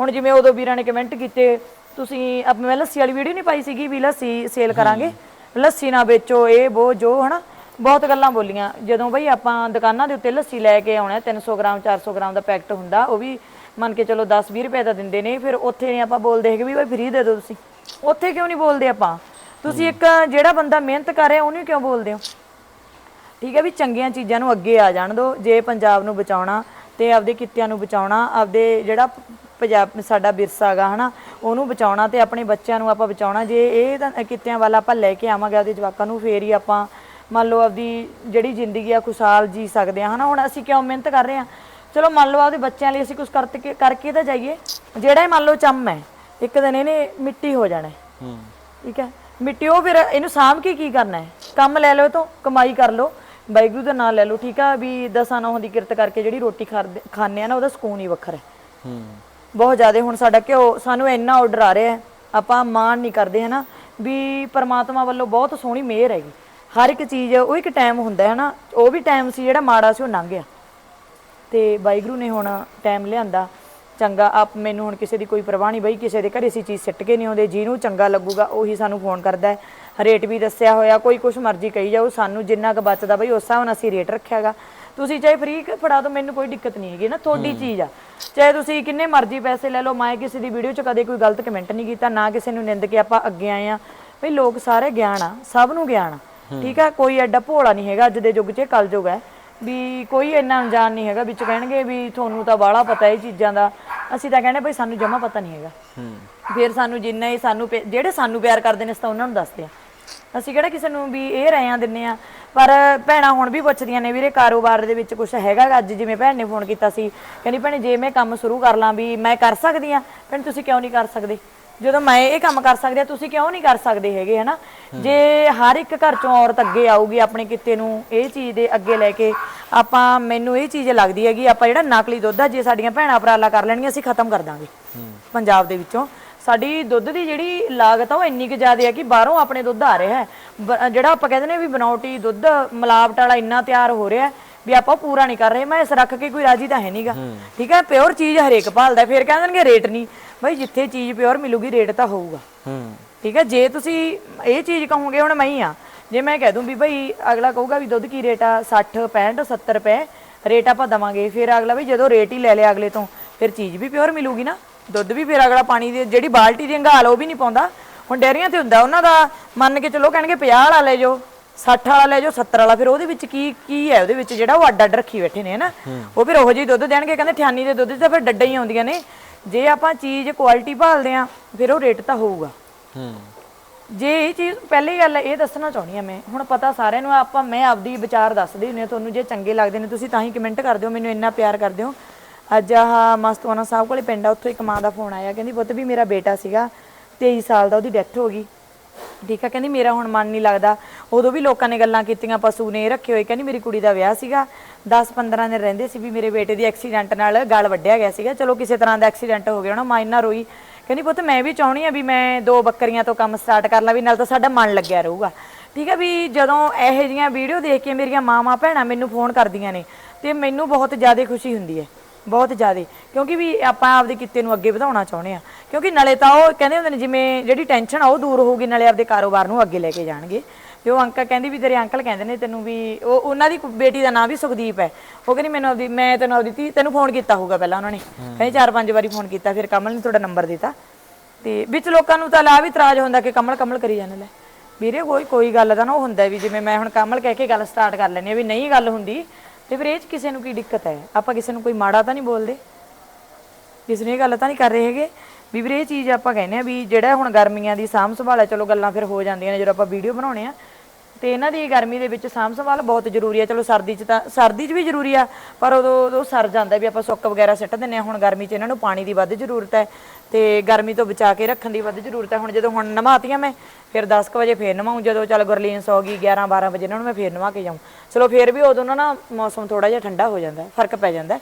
ਹੁਣ ਜਿਵੇਂ ਉਦੋਂ ਵੀਰਾਂ ਨੇ ਕਮੈਂਟ ਕੀਤੇ ਤੁਸੀਂ ਆਪ ਮੈਂ ਲੱਸੀ ਵਾਲੀ ਵੀਡੀਓ ਨਹੀਂ ਪਾਈ ਸੀਗੀ ਵੀ ਲੱਸੀ ਸੇਲ ਕਰਾਂਗੇ। ਲੱਸੀ ਨਾ ਵੇਚੋ ਇਹ ਉਹ ਜੋ ਹਨਾ। ਬਹੁਤ ਗੱਲਾਂ ਬੋਲੀਆਂ। ਜਦੋਂ ਬਈ ਆਪਾਂ ਦੁਕਾਨਾਂ ਦੇ ਉੱਤੇ ਲੱਸੀ ਲੈ ਕੇ ਆਉਣਾ 300 ਗ੍ਰਾਮ 400 ਗ੍ਰਾਮ ਦਾ ਪੈਕਟ ਹੁੰਦਾ ਉਹ ਵੀ ਮੰਨ ਕੇ ਚਲੋ 10 20 ਰੁਪਏ ਦਾ ਦਿੰਦੇ ਨੇ ਫਿਰ ਉੱਥੇ ਨਹੀਂ ਆਪਾਂ ਬੋਲਦੇ ਹੈਗੇ ਵੀ ਬਈ ਫ੍ਰੀ ਦੇ ਦਿਓ ਤੁਸੀਂ। ਉੱਥੇ ਕਿਉਂ ਨਹੀਂ ਬੋਲਦੇ ਆਪਾਂ? ਤੁਸੀਂ ਇੱਕ ਜਿਹੜਾ ਬੰਦਾ ਮਿਹਨਤ ਕਰ ਰਿਹਾ ਉਹਨੂੰ ਕਿਉਂ ਬੋਲਦੇ ਹੋ? ਠੀਕ ਹੈ ਵੀ ਚੰਗੀਆਂ ਚੀਜ਼ਾਂ ਨੂੰ ਅੱਗੇ ਆ ਜਾਣ ਦਿਓ ਜੇ ਪੰਜਾਬ ਨੂੰ ਬਚਾਉਣਾ ਤੇ ਆਪਦੇ ਕਿੱਤਿਆਂ ਨੂੰ ਬਚਾਉਣਾ ਆਪਦੇ ਜਿਹੜਾ ਪੰਜਾਬ ਸਾਡਾ ਵਿਰਸਾ ਹੈਗਾ ਹਨਾ ਉਹਨੂੰ ਬਚਾਉਣਾ ਤੇ ਆਪਣੇ ਬੱਚਿਆਂ ਨੂੰ ਆਪਾਂ ਬਚਾਉਣਾ। ਜੇ ਇਹ ਤਾਂ ਕਿੱਤਿਆਂ ਵੱਲ ਆਪਾਂ ਲੈ ਕੇ ਆਵਾਂਗੇ ਆਪਦੇ ਜਵਾਕਾਂ ਨੂੰ ਫੇਰ ਹੀ ਆਪਾਂ ਮੰਨ ਲਓ ਆਪਦੀ ਜਿਹੜੀ ਜ਼ਿੰਦਗੀ ਆ ਖੁਸ਼ਹਾਲ ਜੀ ਸਕਦੇ ਆ ਹਨਾ ਹੁਣ ਅਸੀਂ ਕਿਉਂ ਮਿਹਨਤ ਕਰ ਰਹੇ ਆ? ਚਲੋ ਮੰਨ ਲਓ ਆਪਦੇ ਬੱਚਿਆਂ ਲਈ ਅਸੀਂ ਕੁਝ ਕਰਕੇ ਕਰਕੇ ਤਾਂ ਜਾਈਏ ਜਿਹੜਾ ਇਹ ਮੰਨ ਲਓ ਚੰਮ ਹੈ ਇੱਕ ਦਿਨ ਇਹਨੇ ਮਿੱਟੀ ਹੋ ਜਾਣਾ ਹੈ। ਹੂੰ। ਠੀਕ ਹੈ ਮਿੱਟੀ ਉਹ ਫਿਰ ਇਹਨੂੰ ਸਾਂਭ ਕੇ ਕੀ ਕਰਨਾ ਹੈ? ਕੰਮ ਲੈ ਲਓ ਤੋਂ ਕਮਾਈ ਕਰ ਲਓ। ਵਾਹਿਗੁਰੂ ਦਾ ਨਾਮ ਲੈ ਲਓ ਠੀਕ ਆ? ਵੀ ਦਸਾਂ ਨੌਂ ਦੀ ਕਿਰਤ ਕਰਕੇ ਜਿਹੜੀ ਰੋਟੀ ਖਾਂਦੇ ਆ ਨਾ ਉਹਦਾ ਸਕੂਨ ਹੀ ਵੱਖਰਾ ਹੈ। ਹੂੰ। ਬਹੁਤ ਜ਼ਿਆਦਾ ਹੁਣ ਸਾਡਾ ਘਿਓ ਸਾਨੂੰ ਇੰਨਾ ਆਰਡਰ ਆ ਰਿਹਾ ਆਪਾਂ ਮਾਣ ਨਹੀਂ ਕਰਦੇ ਹਨਾ? ਵੀ ਪਰਮਾਤਮਾ ਵੱਲੋਂ ਬਹੁਤ ਸੋਹਣੀ ਮਿਹਰ ਹੈਗੀ। ਹਰ ਇੱਕ ਚੀਜ਼ ਉਹ ਇੱਕ ਟਾਈਮ ਹੁੰਦਾ ਹੈ ਨਾ ਉਹ ਵੀ ਟਾਈਮ ਸੀ ਜਿਹੜਾ ਮਾੜਾ ਸੀ ਉਹ ਲੰਘ ਗਿਆ। ਤੇ ਵਾਹਿਗੁਰੂ ਨੇ ਹੁਣ ਟਾਈਮ ਲਿਆਂਦਾ। ਚੰਗਾ ਆਪ ਮੈਨੂੰ ਹੁਣ ਕਿਸੇ ਦੀ ਕੋਈ ਪਰਵਾਹ ਨਹੀਂ ਬਈ ਕਿਸੇ ਦੇ ਘਰੇ ਅਸੀਂ ਚੀਜ਼ ਸਿੱਟ ਕੇ ਨਹੀਂ ਆਉਂਦੇ ਜਿਹਨੂੰ ਚੰਗਾ ਲੱਗੂਗਾ ਉਹੀ ਸਾਨੂੰ ਫੋਨ ਕਰਦਾ ਹੈ। ਰੇਟ ਵੀ ਦੱਸਿਆ ਹੋਇਆ ਕੋਈ ਕੁਛ ਮਰਜ਼ੀ ਕਹੀ ਜਾਓ ਸਾਨੂੰ ਜਿੰਨਾ ਕੁ ਬਚਦਾ ਬਈ ਉਸ ਹਿਸਾਬ ਨਾਲ ਅਸੀਂ ਰੇਟ ਰੱਖਿਆਗਾ। ਤੁਸੀਂ ਚਾਹੇ ਫ੍ਰੀ ਫੜਾ ਦਿਓ ਮੈਨੂੰ ਕੋਈ ਦਿੱਕਤ ਨਹੀਂ ਹੈਗੀ ਨਾ ਤੁਹਾਡੀ ਚੀਜ਼ ਆ। ਚਾਹੇ ਤੁਸੀਂ ਕਿੰਨੇ ਮਰਜ਼ੀ ਪੈਸੇ ਲੈ ਲਓ ਮੈਂ ਕਿਸੇ ਦੀ ਵੀਡੀਓ 'ਚ ਕਦੇ ਕੋਈ ਗਲਤ ਕਮੈਂਟ ਨਹੀਂ ਕੀਤਾ ਨਾ ਕਿਸੇ ਨੂੰ ਨਿੰਦ ਕੇ ਆਪਾਂ ਅੱਗੇ ਆਏ ਆ ਬਈ ਲੋਕ ਸਾਰੇ ਗਿਆਨ ਆ ਸਭ ਨੂੰ ਗਿਆਨ ਆ। ਠੀਕ ਆ ਕੋਈ ਐਡਾ ਭੋਲਾ ਨਹੀਂ ਹੈਗਾ ਅੱਜ ਦੇ ਯੁੱਗ 'ਚ ਇਹ ਕਲਯੁਗ ਹੈ। ਵੀ ਕੋਈ ਇੰਨਾ ਅਣਜਾਣ ਨਹੀਂ ਹੈਗਾ ਵਿੱਚ ਕਹਿਣਗੇ ਵੀ ਤੁਹਾਨੂੰ ਤਾਂ ਬਾਹਲਾ ਪਤਾ ਇਹ ਚੀਜ਼ਾਂ ਦਾ। ਅਸੀਂ ਤਾਂ ਕਹਿੰਦੇ ਬਈ ਸਾਨੂੰ ਜਮਾ ਪਤਾ ਨਹੀਂ ਹੈਗਾ। ਹੂੰ। ਫਿਰ ਸਾਨੂੰ ਜਿੰਨਾ ਹੀ ਸਾਨੂੰ ਜਿਹੜੇ ਸਾਨੂੰ ਪਿਆਰ ਕਰਦੇ ਨੇ ਅਸੀਂ ਤਾਂ ਉਹਨਾਂ ਨੂੰ ਦੱਸਦੇ ਆ। ਅਸੀਂ ਕਿਹੜਾ ਕਿਸੇ ਨੂੰ ਵੀ ਇਹ ਰਾਇਆਂ ਦਿੰਨੇ ਆ। ਪਰ ਭੈਣਾਂ ਹੁਣ ਵੀ ਪੁੱਛਦੀਆਂ ਨੇ ਵੀਰੇ ਕਾਰੋਬਾਰ ਦੇ ਵਿੱਚ ਕੁਝ ਹੈਗਾ ਗਾ? ਅੱਜ ਜਿਵੇਂ ਭੈਣ ਨੇ ਫੋਨ ਕੀਤਾ ਸੀ ਕਹਿੰਦੀ ਭੈਣੇ ਜੇ ਮੈਂ ਕੰਮ ਸ਼ੁਰੂ ਕਰ ਲਾਂ ਵੀ ਮੈਂ ਕਰ ਸਕਦੀ ਆ। ਭੈਣ ਤੁਸੀਂ ਕਿਉਂ ਨਹੀਂ ਕਰ ਸਕਦੇ? ਜਦੋਂ ਮੈਂ ਇਹ ਕੰਮ ਕਰ ਸਕਦੀ ਆ ਤੁਸੀਂ ਕਿਉਂ ਨਹੀਂ ਕਰ ਸਕਦੇ ਹੈਗੇ, ਹਨਾ? ਜੇ ਹਰ ਇੱਕ ਘਰ ਚੋਂ ਔਰਤ ਅੱਗੇ ਆਊਗੀ ਆਪਣੇ ਕਿੱਤੇ ਨੂੰ, ਇਹ ਚੀਜ਼ ਦੇ ਅੱਗੇ ਲੈ ਕੇ ਆਪਾਂ, ਮੈਨੂੰ ਇਹ ਚੀਜ਼ ਲੱਗਦੀ ਹੈਗੀ, ਆਪਾਂ ਜਿਹੜਾ ਨਕਲੀ ਦੁੱਧ ਆ, ਜੇ ਸਾਡੀਆਂ ਭੈਣਾਂ ਉਪਰਾਲਾ ਕਰ ਲੈਣਗੀਆਂ, ਅਸੀਂ ਖਤਮ ਕਰ ਦਾਂਗੇ। ਪੰਜਾਬ ਦੇ ਵਿੱਚੋਂ। ਸਾਡੀ ਦੁੱਧ ਦੀ ਜਿਹੜੀ ਲਾਗਤ ਆ, ਉਹ ਇੰਨੀ ਕੁ ਜ਼ਿਆਦਾ ਹੈ ਕਿ ਬਾਹਰੋਂ ਆਪਣੇ ਦੁੱਧ ਆ ਰਿਹਾ ਹੈ। ਬ- ਜਿਹੜਾ ਆਪਾਂ ਕਹਿੰਦੇ ਨੇ ਵੀ ਬਨਾਉਟੀ ਦੁੱਧ, ਮਿਲਾਵਟ ਵਾਲਾ ਇੰਨਾ ਤਿਆਰ ਹੋ ਰਿਹਾ ਹੈ ਵੀ ਆਪਾਂ ਉਹ ਪੂਰਾ ਨਹੀਂ ਕਰ ਰਹੇ। ਮੈਂ ਇਸ ਰੱਖ ਕੇ ਕੋਈ ਰਾਜੀ ਤਾਂ ਹੈ ਨਹੀਂਗਾ। ਠੀਕ ਹੈ? ਪਿਓਰ ਚੀਜ਼ ਹਰੇਕ ਭਾਲਦਾ। ਫਿਰ ਕਹਿ ਦੇਣਗੇ ਰੇਟ ਨਹੀਂ। ਬਈ ਜਿੱਥੇ ਚੀਜ਼ ਪਿਓਰ ਮਿਲੂਗੀ ਰੇਟ ਤਾਂ ਹੋਊਗਾ। ਠੀਕ ਹੈ? ਜੇ ਤੁਸੀਂ ਇਹ ਚੀਜ਼ ਕਹੋਗੇ ਹੁਣ ਮੈਂ ਹੀ ਆ ਜੇ ਮੈਂ ਕਹਿ ਦੂੰ ਵੀ ਭਾਈ ਅਗਲਾ ਕਹੂਗਾ ਵੀ ਦੁੱਧ ਕੀ ਰੇਟ ਆ? 60 65 70 ਰੁਪਏ ਰੇਟ ਆਪਾਂ ਦਵਾਂਗੇ। ਫਿਰ ਅਗਲਾ ਵੀ ਜਦੋਂ ਰੇਟ ਹੀ ਲੈ ਲਿਆ ਅਗਲੇ ਤੋਂ ਫਿਰ ਚੀਜ਼ ਵੀ ਪਿਓਰ ਮਿਲੂਗੀ ਨਾ। ਦੁੱਧ ਵੀ ਫਿਰ ਅਗਲਾ ਪਾਣੀ ਦੀ ਜਿਹੜੀ ਬਾਲਟੀ ਦੀ ਅੰਗਾਲ ਉਹ ਵੀ ਨਹੀਂ ਪਾਉਂਦਾ। ਹੁਣ ਡੈਰੀਆਂ ਤੇ ਹੁੰਦਾ। ਉਹਨਾਂ ਦਾ ਮੰਨ ਕੇ ਚਲੋ ਕਹਿਣਗੇ 50 ਵਾਲਾ ਲੈ ਜਾਓ। 60 ਵਾਲਾ ਲੈ ਜਾਓ 70 ਵਾਲਾ। ਫਿਰ ਉਹਦੇ ਵਿੱਚ ਕੀ ਕੀ ਹੈ? ਉਹਦੇ ਵਿੱਚ ਜਿਹੜਾ ਉਹ ਅੱਡ ਅੱਡ ਰੱਖੀ ਬੈਠੇ ਨੇ ਹਨਾ? ਉਹ ਫਿਰ ਉਹੋ ਜਿਹੀ ਦੁੱਧ ਦੇਣਗੇ ਕਹਿੰਦੇ ਠਿਆਨੀ ਦੇ ਦੁੱਧ 'ਚ ਤਾਂ ਫਿਰ ਡੱਡਾਂ ਹੀ ਆਉਂਦੀਆਂ ਨੇ। ਜੇ ਆਪਾਂ ਚੀਜ਼ ਕੁਆਲਿਟੀ ਭਾਲਦੇ ਆ ਫਿਰ ਉਹ ਰੇਟ ਤਾਂ ਹੋਊਗਾ। ਹੂੰ। ਜੇ ਇਹ ਚੀਜ਼ ਪਹਿਲੀ ਗੱਲ ਇਹ ਦੱਸਣਾ ਚਾਹੁੰਦੀ ਆ ਮੈਂ ਹੁਣ ਪਤਾ ਸਾਰਿਆਂ ਨੂੰ ਆ, ਆਪਾਂ ਮੈਂ ਆਪਦੀ ਵਿਚਾਰ ਦੱਸਦੀ ਹੁੰਦੀ ਹਾਂ ਤੁਹਾਨੂੰ ਜੇ ਚੰਗੇ ਲੱਗਦੇ ਨੇ ਤੁਸੀਂ ਤਾਂ ਹੀ ਕਮੈਂਟ ਕਰ ਦਿਓ ਮੈਨੂੰ ਇੰਨਾ ਪਿਆਰ ਕਰਦੇ ਹੋ। ਅੱਜ ਆਹ ਮਸਤਵਾਨਾ ਸਾਹਿਬ ਕੋਲੇ ਪਿੰਡ ਆ ਉੱਥੋਂ ਇੱਕ ਮਾਂ ਦਾ ਫੋਨ ਆਇਆ ਕਹਿੰਦੀ ਪੁੱਤ ਵੀ ਮੇਰਾ ਬੇਟਾ ਸੀਗਾ 23 ਸਾਲ ਦਾ ਉਹਦੀ ਡੈਥ ਹੋ ਗਈ। ਠੀਕ ਆ ਕਹਿੰਦੀ, ਮੇਰਾ ਹੁਣ ਮਨ ਨਹੀਂ ਲੱਗਦਾ। ਉਦੋਂ ਵੀ ਲੋਕਾਂ ਨੇ ਗੱਲਾਂ ਕੀਤੀਆਂ, ਪਸ਼ੂ ਨੇ ਰੱਖੇ ਹੋਏ। ਕਹਿੰਦੀ, ਮੇਰੀ ਕੁੜੀ ਦਾ ਵਿਆਹ ਸੀਗਾ। 10-15 ਦਿਨ ਰਹਿੰਦੇ ਸੀ ਵੀ ਮੇਰੇ ਬੇਟੇ ਦੀ ਐਕਸੀਡੈਂਟ ਨਾਲ ਗਲ ਵੱਢਿਆ ਗਿਆ ਸੀਗਾ। ਚਲੋ, ਕਿਸੇ ਤਰ੍ਹਾਂ ਦਾ ਐਕਸੀਡੈਂਟ ਹੋ ਗਿਆ ਨਾ ਮਾਂ ਇੰਨਾ ਰੋਈ। ਕਹਿੰਦੀ, ਪੁੱਤ, ਮੈਂ ਵੀ ਚਾਹਣੀ ਆ ਵੀ ਮੈਂ ਦੋ ਬੱਕਰੀਆਂ ਤੋਂ ਕੰਮ ਸਟਾਰਟ ਕਰ ਲਾਂ ਵੀ ਨਾਲ ਤਾਂ ਸਾਡਾ ਮਨ ਲੱਗਿਆ ਰਹੂਗਾ। ਠੀਕ ਹੈ ਵੀ ਜਦੋਂ ਇਹੋ ਜੀਆਂ ਵੀਡੀਓ ਦੇਖ ਕੇ ਮੇਰੀਆਂ ਮਾਵਾਂ ਭੈਣਾਂ ਮੈਨੂੰ ਫੋਨ ਕਰਦੀਆਂ ਨੇ, ਤੇ ਮੈਨੂੰ ਬਹੁਤ ਜ਼ਿਆਦਾ ਖੁਸ਼ੀ ਹੁੰਦੀ ਹੈ। ਬਹੁਤ ਜ਼ਿਆਦਾ। ਕਿਉਂਕਿ ਵੀ ਆਪਾਂ ਆਪਦੇ ਕਿੱਤੇ ਨੂੰ ਅੱਗੇ ਵਧਾਉਣਾ ਚਾਹੁੰਦੇ ਆ ਕਿਉਂਕਿ ਨਾਲੇ ਤਾਂ ਉਹ ਕਹਿੰਦੇ ਹੁੰਦੇ ਨੇ ਜਿਵੇਂ ਜਿਹੜੀ ਟੈਨਸ਼ਨ ਆ ਉਹ ਦੂਰ ਹੋਊਗੀ ਨਾਲੇ ਆਪਦੇ ਕਾਰੋਬਾਰ ਨੂੰ ਅੱਗੇ ਲੈ ਕੇ ਜਾਣਗੇ। ਤੇ ਉਹ ਅੰਕਲ ਕਹਿੰਦੀ ਵੀ ਤੇਰੇ ਅੰਕਲ ਕਹਿੰਦੇ ਨੇ ਤੈਨੂੰ ਵੀ ਉਹ ਉਹਨਾਂ ਦੀ ਬੇਟੀ ਦਾ ਨਾਮ ਵੀ ਸੁਖਦੀਪ ਹੈ। ਉਹ ਕਹਿੰਦੀ ਮੈਨੂੰ ਆਪਦੀ ਮੈਂ ਤੈਨੂੰ ਆਪਦੀ ਧੀ ਤੈਨੂੰ ਫੋਨ ਕੀਤਾ ਹੋਊਗਾ ਪਹਿਲਾਂ ਉਹਨਾਂ ਨੇ। ਕਹਿੰਦੇ ਚਾਰ ਪੰਜ ਵਾਰੀ ਫੋਨ ਕੀਤਾ ਫਿਰ ਕਮਲ ਨੇ ਤੁਹਾਡਾ ਨੰਬਰ ਦਿੱਤਾ। ਤੇ ਵਿੱਚ ਲੋਕਾਂ ਨੂੰ ਤਾਂ ਲਾ ਵੀ ਇਤਰਾਜ਼ ਹੁੰਦਾ ਕਿ ਕਮਲ ਕਮਲ ਕਰੀ ਜਾਂਦੇ ਲੈ। ਵੀਰੇ ਕੋਈ ਕੋਈ ਗੱਲ ਦਾ ਨਾ ਉਹ ਹੁੰਦਾ ਵੀ ਜਿਵੇਂ ਮੈਂ ਹੁਣ ਕਮਲ ਕਹਿ ਕੇ ਗੱਲ ਸਟਾਰਟ ਕਰ ਲੈਣੀ ਆ ਵੀ ਨਹੀਂ ਗੱਲ ਹੁੰਦੀ। ਤੇ ਫਿਰ ਇਹ ਚ ਕਿਸੇ ਨੂੰ ਕੀ ਦਿੱਕਤ ਹੈ? ਆਪਾਂ ਕਿਸੇ ਨੂੰ ਕੋਈ ਮਾੜਾ ਤਾਂ ਨਹੀਂ ਬੋਲਦੇ? ਕਿਸੇ ਨੂੰ ਇਹ ਗੱਲ ਤਾਂ ਨਹੀਂ ਕਰ ਰਹੇ ਹੈਗੇ, ਵੀ ਵੀਰੇ ਇਹ ਚੀਜ਼ ਆਪਾਂ ਕਹਿੰਦੇ ਆ ਵੀ ਜਿਹੜਾ ਹੁਣ ਗਰਮੀਆਂ ਦੀ ਸਾਂਭ ਸੰਭਾਲ ਹੈ, ਚਲੋ ਗੱਲਾਂ ਫਿਰ ਹੋ ਜਾਂਦੀਆਂ ਨੇ, ਜਦੋਂ ਆਪਾਂ ਵੀਡੀਓ ਬਣਾਉਣੇ ਆ, ਤੇ ਇਹਨਾਂ ਦੀ ਗਰਮੀ ਦੇ ਵਿੱਚ ਸਾਂਭ ਸੰਭਾਲ ਬਹੁਤ ਜ਼ਰੂਰੀ ਹੈ। ਚਲੋ ਸਰਦੀ 'ਚ ਤਾਂ, ਸਰਦੀ 'ਚ ਵੀ ਜ਼ਰੂਰੀ ਆ, ਪਰ ਉਦੋਂ ਉਦੋਂ ਸਰ ਜਾਂਦਾ ਵੀ ਆਪਾਂ ਸੁੱਕ ਵਗੈਰਾ ਸਿੱਟ ਦਿੰਨੇ ਆ ਹੁਣ ਗਰਮੀ 'ਚ ਇਹਨਾਂ ਨੂੰ ਪਾਣੀ ਦੀ ਵੱਧ ਜ਼ਰੂਰਤ ਹੈ। ਤੇ ਗਰਮੀ ਤੋਂ ਬਚਾ ਕੇ ਰੱਖਣ ਦੀ ਵੱਧ ਜ਼ਰੂਰਤ ਹੈ। ਹੁਣ ਜਦੋਂ ਹੁਣ ਨਮਾਤੀਆਂ ਮੈਂ ਫਿਰ 10 ਕੁ ਵਜੇ ਫੇਰ ਨਵਾਉਂ। ਜਦੋਂ ਚੱਲ ਗੁਰਲੀਨ ਸੌ ਗਈ 11 12 ਵਜੇ ਇਹਨਾਂ ਨੂੰ ਮੈਂ ਫੇਰ ਨਵਾ ਕੇ ਜਾਉਂ ਚਲੋ ਫੇਰ ਵੀ ਉਦੋਂ ਨਾ ਮੌਸਮ ਥੋੜਾ ਜਿਹਾ ਠੰਡਾ ਹੋ ਜਾਂਦਾ ਫ਼ਰਕ ਪੈ ਜਾਂਦਾ।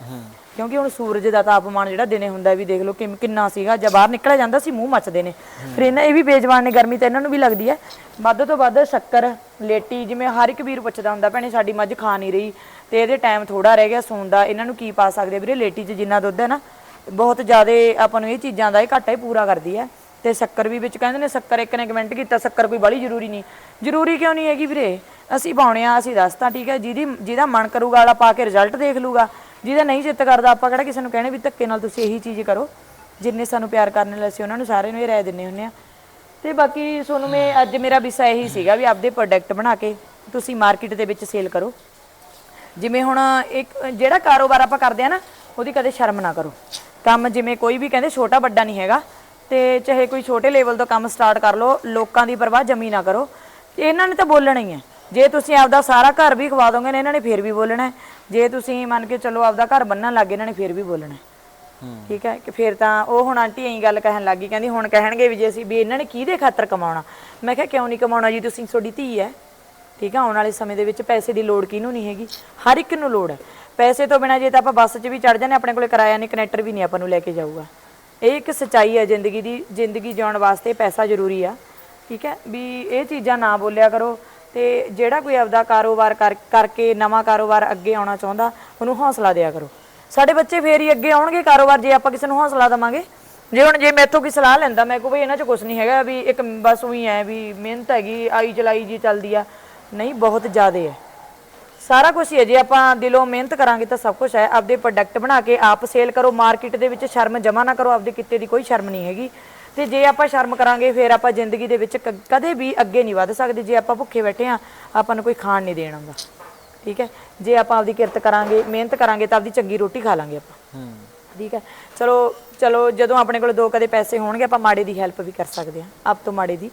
ਕਿਉਂਕਿ ਹੁਣ ਸੂਰਜ ਦਾ ਤਾਪਮਾਨ ਜਿਹੜਾ ਦਿਨੇ ਹੁੰਦਾ ਵੀ ਦੇਖ ਲਓ ਕਿ ਕਿੰਨਾ ਸੀਗਾ। ਜਾਂ ਬਾਹਰ ਨਿਕਲਿਆ ਜਾਂਦਾ ਸੀ ਮੂੰਹ ਮੱਚਦੇ ਨੇ। ਫਿਰ ਇਹਨਾਂ ਇਹ ਵੀ ਬੇਜਵਾਨ ਨੇ ਗਰਮੀ ਤਾਂ ਇਹਨਾਂ ਨੂੰ ਵੀ ਲੱਗਦੀ ਹੈ। ਵੱਧ ਤੋਂ ਵੱਧ ਸ਼ੱਕਰ ਲੇਟੀ ਜਿਵੇਂ ਹਰ ਇੱਕ ਵੀਰ ਪੁੱਛਦਾ ਹੁੰਦਾ ਭੈਣੇ ਸਾਡੀ ਮੱਝ ਖਾ ਨਹੀਂ ਰਹੀ। ਤੇ ਇਹਦੇ ਟਾਈਮ ਥੋੜਾ ਰਹਿ ਗਿਆ ਸੌਣ ਦਾ। ਇਹਨਾਂ ਨੂੰ ਕੀ ਪਾ ਸਕਦੇ ਵੀਰੇ ਲੇਟੀ 'ਚ ਜਿੰਨਾ ਦੁੱਧ ਹੈ ਨਾ ਬਹੁਤ ਜ਼ਿਆਦਾ ਆਪਾਂ ਨੂੰ ਇਹ ਚੀਜ਼ਾਂ ਦਾ ਇਹ ਘਾਟਾ ਹੀ ਪੂਰਾ ਕਰਦੀ ਹੈ। ਤੇ ਸ਼ੱਕਰ ਵੀ ਵਿੱਚ ਕਹਿੰਦੇ ਨੇ ਸ਼ੱਕਰ ਇੱਕ ਨੇ ਕਮੈਂਟ ਕੀਤਾ, ਸ਼ੱਕਰ ਕੋਈ ਬੜੀ ਜ਼ਰੂਰੀ ਨਹੀਂ। ਜ਼ਰੂਰੀ ਕਿਉਂ ਨਹੀਂ ਹੈਗੀ ਵੀਰੇ? ਅਸੀਂ ਪਾਉਣੇ ਆ, ਅਸੀਂ ਦੱਸਤਾ, ਠੀਕ ਹੈ? ਜਿਹਦੀ, ਜਿਹਦਾ ਮਨ ਕਰੂਗਾ ਵਾਲਾ ਪਾ ਕੇ ਰਿਜ਼ਲਟ ਦੇਖ ਲੂਗਾ। ਜਿਹਦਾ ਨਹੀਂ ਜਿੱਤ ਕਰਦਾ, ਆਪਾਂ ਕਿਹੜਾ ਕਿਸੇ ਨੂੰ ਕਹਿਣੇ ਵੀ ਧੱਕੇ ਨਾਲ ਤੁਸੀਂ ਇਹੀ ਚੀਜ਼ ਕਰੋ। ਜਿੰਨੇ ਸਾਨੂੰ ਪਿਆਰ ਕਰਨ ਵਾਲੇ ਅਸੀਂ ਉਹਨਾਂ ਨੂੰ ਸਾਰਿਆਂ ਨੂੰ ਇਹ ਰਾਏ ਦਿੰਨੇ ਹੁੰਨੇ ਆ। ਤੇ ਬਾਕੀ ਤੁਹਾਨੂੰ ਮੈਂ, ਅੱਜ ਮੇਰਾ ਵਿਸ਼ਾ ਇਹੀ ਸੀਗਾ ਵੀ ਆਪਦੇ ਪ੍ਰੋਡਕਟ ਬਣਾ ਕੇ ਤੁਸੀਂ ਮਾਰਕੀਟ ਦੇ ਵਿੱਚ ਸੇਲ ਕਰੋ। ਜਿਵੇਂ ਹੁਣ ਇੱਕ, ਜਿਹੜਾ ਕਾਰੋਬਾਰ ਆਪਾਂ ਕਰਦੇ ਆ ਨਾ, ਉਹਦੀ ਕਦੇ ਸ਼ਰਮ ਨਾ ਕਰੋ। ਕੰਮ ਜਿਵੇਂ ਕੋਈ ਵੀ ਕਹਿੰਦੇ ਛੋਟਾ ਵੱਡਾ ਨਹੀਂ ਹੈਗਾ ਤੇ ਚਾਹੇ ਕੋਈ ਛੋਟੇ ਲੈਵਲ ਤੋਂ ਕੰਮ ਸਟਾਰਟ ਕਰ ਲਓ ਲੋਕਾਂ ਦੀ ਪਰਵਾਹ ਜਮੀ ਨਾ ਕਰੋ। ਇਹਨਾਂ ਨੇ ਤਾਂ ਬੋਲਣਾ ਹੀ ਹੈ। ਜੇ ਤੁਸੀਂ ਆਪਦਾ ਸਾਰਾ ਘਰ ਵੀ ਖਵਾ ਦੋਗੇ ਨੇ ਇਹਨਾਂ ਨੇ ਫੇਰ ਵੀ ਬੋਲਣਾ ਹੈ। ਜੇ ਤੁਸੀਂ ਮੰਨ ਕੇ ਚੱਲੋ ਆਪਦਾ ਘਰ ਬੰਨਣ ਲੱਗੇ ਇਹਨਾਂ ਨੇ ਫੇਰ ਵੀ ਬੋਲਣਾ ਹੈ। ਠੀਕ ਹੈ? ਕਿ ਫਿਰ ਤਾਂ ਉਹ ਹੁਣ ਆਂਟੀ ਐਂ ਗੱਲ ਕਹਿਣ ਲੱਗੀ ਕਹਿੰਦੀ ਹੁਣ ਕਹਿਣਗੇ ਵੀ ਜੇ ਅਸੀਂ ਵੀ ਇਹਨਾਂ ਨੇ ਕਿਹਦੇ ਖਾਤਰ ਕਮਾਉਣਾ? ਮੈਂ ਕਿਹਾ ਕਿਉਂ ਨਹੀਂ ਕਮਾਉਣਾ ਜੀ ਤੁਸੀਂ ਤੁਹਾਡੀ ਧੀ ਹੈ। ਠੀਕ ਆ ਆਉਣ ਵਾਲੇ ਸਮੇਂ ਦੇ ਵਿੱਚ ਪੈਸੇ ਦੀ ਲੋੜ ਕਿਹਨੂੰ ਨਹੀਂ ਹੈਗੀ? ਹਰ ਇੱਕ ਨੂੰ ਲੋੜ ਹੈ। ਪੈਸੇ ਤੋਂ ਬਿਨਾ ਜੇ ਤਾਂ ਆਪਾਂ ਬੱਸ 'ਚ ਵੀ ਚੜ ਜਾਂਦੇ ਆਪਣੇ ਕੋਲੇ ਕਿਰਾਇਆ ਨਹੀਂ, ਕਨੈਕਟਰ ਵੀ ਨਹੀਂ ਆਪਾਂ ਨੂੰ ਲੈ ਕੇ ਜਾਊਗਾ। ਇਹ ਇੱਕ ਸਚਾਈ ਹੈ ਜ਼ਿੰਦਗੀ ਦੀ, ਜ਼ਿੰਦਗੀ ਜਿਉਣ ਵਾਸਤੇ ਪੈਸਾ ਜ਼ਰੂਰੀ ਆ, ਠੀਕ ਹੈ? ਵੀ ਇਹ ਚੀਜ਼ਾਂ ਨਾ ਬੋਲਿਆ ਕਰੋ ਤੇ ਜਿਹੜਾ ਕੋਈ ਆਪਦਾ ਕਾਰੋਬਾਰ ਕਰ- ਕਰਕੇ ਨਵਾਂ ਕਾਰੋਬਾਰ ਅੱਗੇ ਆਉਣਾ ਚਾਹੁੰਦਾ, ਉਹਨੂੰ ਹੌਸਲਾ ਦਿਆ ਕਰੋ। ਸਾਡੇ ਬੱਚੇ ਫੇਰ ਹੀ ਅੱਗੇ ਆਉਣਗੇ ਕਾਰੋਬਾਰ, ਜੇ ਆਪਾਂ ਕਿਸੇ ਨੂੰ ਹੌਸਲਾ ਦਵਾਂਗੇ। ਜੇ ਹੁਣ, ਜੇ ਮੈਥੋਂ ਕੋਈ ਸਲਾਹ ਲੈਂਦਾ, ਮੈਂ ਕੋ ਵੀ ਇਹਨਾਂ 'ਚ ਕੁਝ ਨਹੀਂ ਹੈਗਾ, ਵੀ ਇੱਕ ਬਸ ਉਹੀ ਹੈ, ਵੀ ਮਿਹਨਤ ਹੈਗੀ, ਆਈ ਚਲਾਈ ਜੀ ਚੱਲਦੀ ਆ। ਨਹੀਂ, ਬਹੁਤ ਜ਼ਿਆਦਾ ਹੈ। ਸਾਰਾ ਕੁਝ ਹੀ ਹੈ। ਜੇ ਆਪਾਂ ਦਿਲੋਂ ਮਿਹਨਤ ਕਰਾਂਗੇ ਤਾਂ ਸਭ ਕੁਝ ਹੈ। ਆਪਦੇ ਪ੍ਰੋਡਕਟ ਬਣਾ ਕੇ ਆਪ ਸੇਲ ਕਰੋ। ਮਾਰਕੀਟ ਦੇ ਵਿੱਚ ਸ਼ਰਮ ਜਮਾ ਨਾ ਕਰੋ। ਆਪਦੇ ਕਿੱਤੇ ਦੀ ਕੋਈ ਸ਼ਰਮ ਨਹੀਂ ਹੈਗੀ। ਤੇ ਜੇ ਆਪਾਂ ਸ਼ਰਮ ਕਰਾਂਗੇ ਫਿਰ ਆਪਾਂ ਜ਼ਿੰਦਗੀ ਦੇ ਵਿੱਚ ਕ- ਕਦੇ ਵੀ ਅੱਗੇ ਨਹੀਂ ਵਧ ਸਕਦੇ। ਜੇ ਆਪਾਂ ਭੁੱਖੇ ਬੈਠੇ ਆ ਆਪਾਂ ਨੂੰ ਕੋਈ ਖਾਣ ਨਹੀਂ ਦੇਣ ਆਉਂਦਾ। ਠੀਕ ਹੈ? ਜੇ ਆਪਾਂ ਆਪਦੀ ਕਿਰਤ ਕਰਾਂਗੇ ਮਿਹਨਤ ਕਰਾਂਗੇ ਤਾਂ ਆਪਦੀ ਚੰਗੀ ਰੋਟੀ ਖਾ ਲਾਂਗੇ ਆਪਾਂ। ਹੂੰ। ਠੀਕ ਹੈ? ਚਲੋ ਚਲੋ ਜਦੋਂ ਆਪਣੇ ਕੋਲ ਦੋ ਕਦੇ ਪੈਸੇ ਹੋਣਗੇ ਆਪਾਂ ਮਾੜੇ ਦੀ ਹੈਲਪ ਵੀ ਕਰ ਸਕਦੇ ਹਾਂ। ਆਪ ਤੋਂ ਮਾੜੇ ਦੀ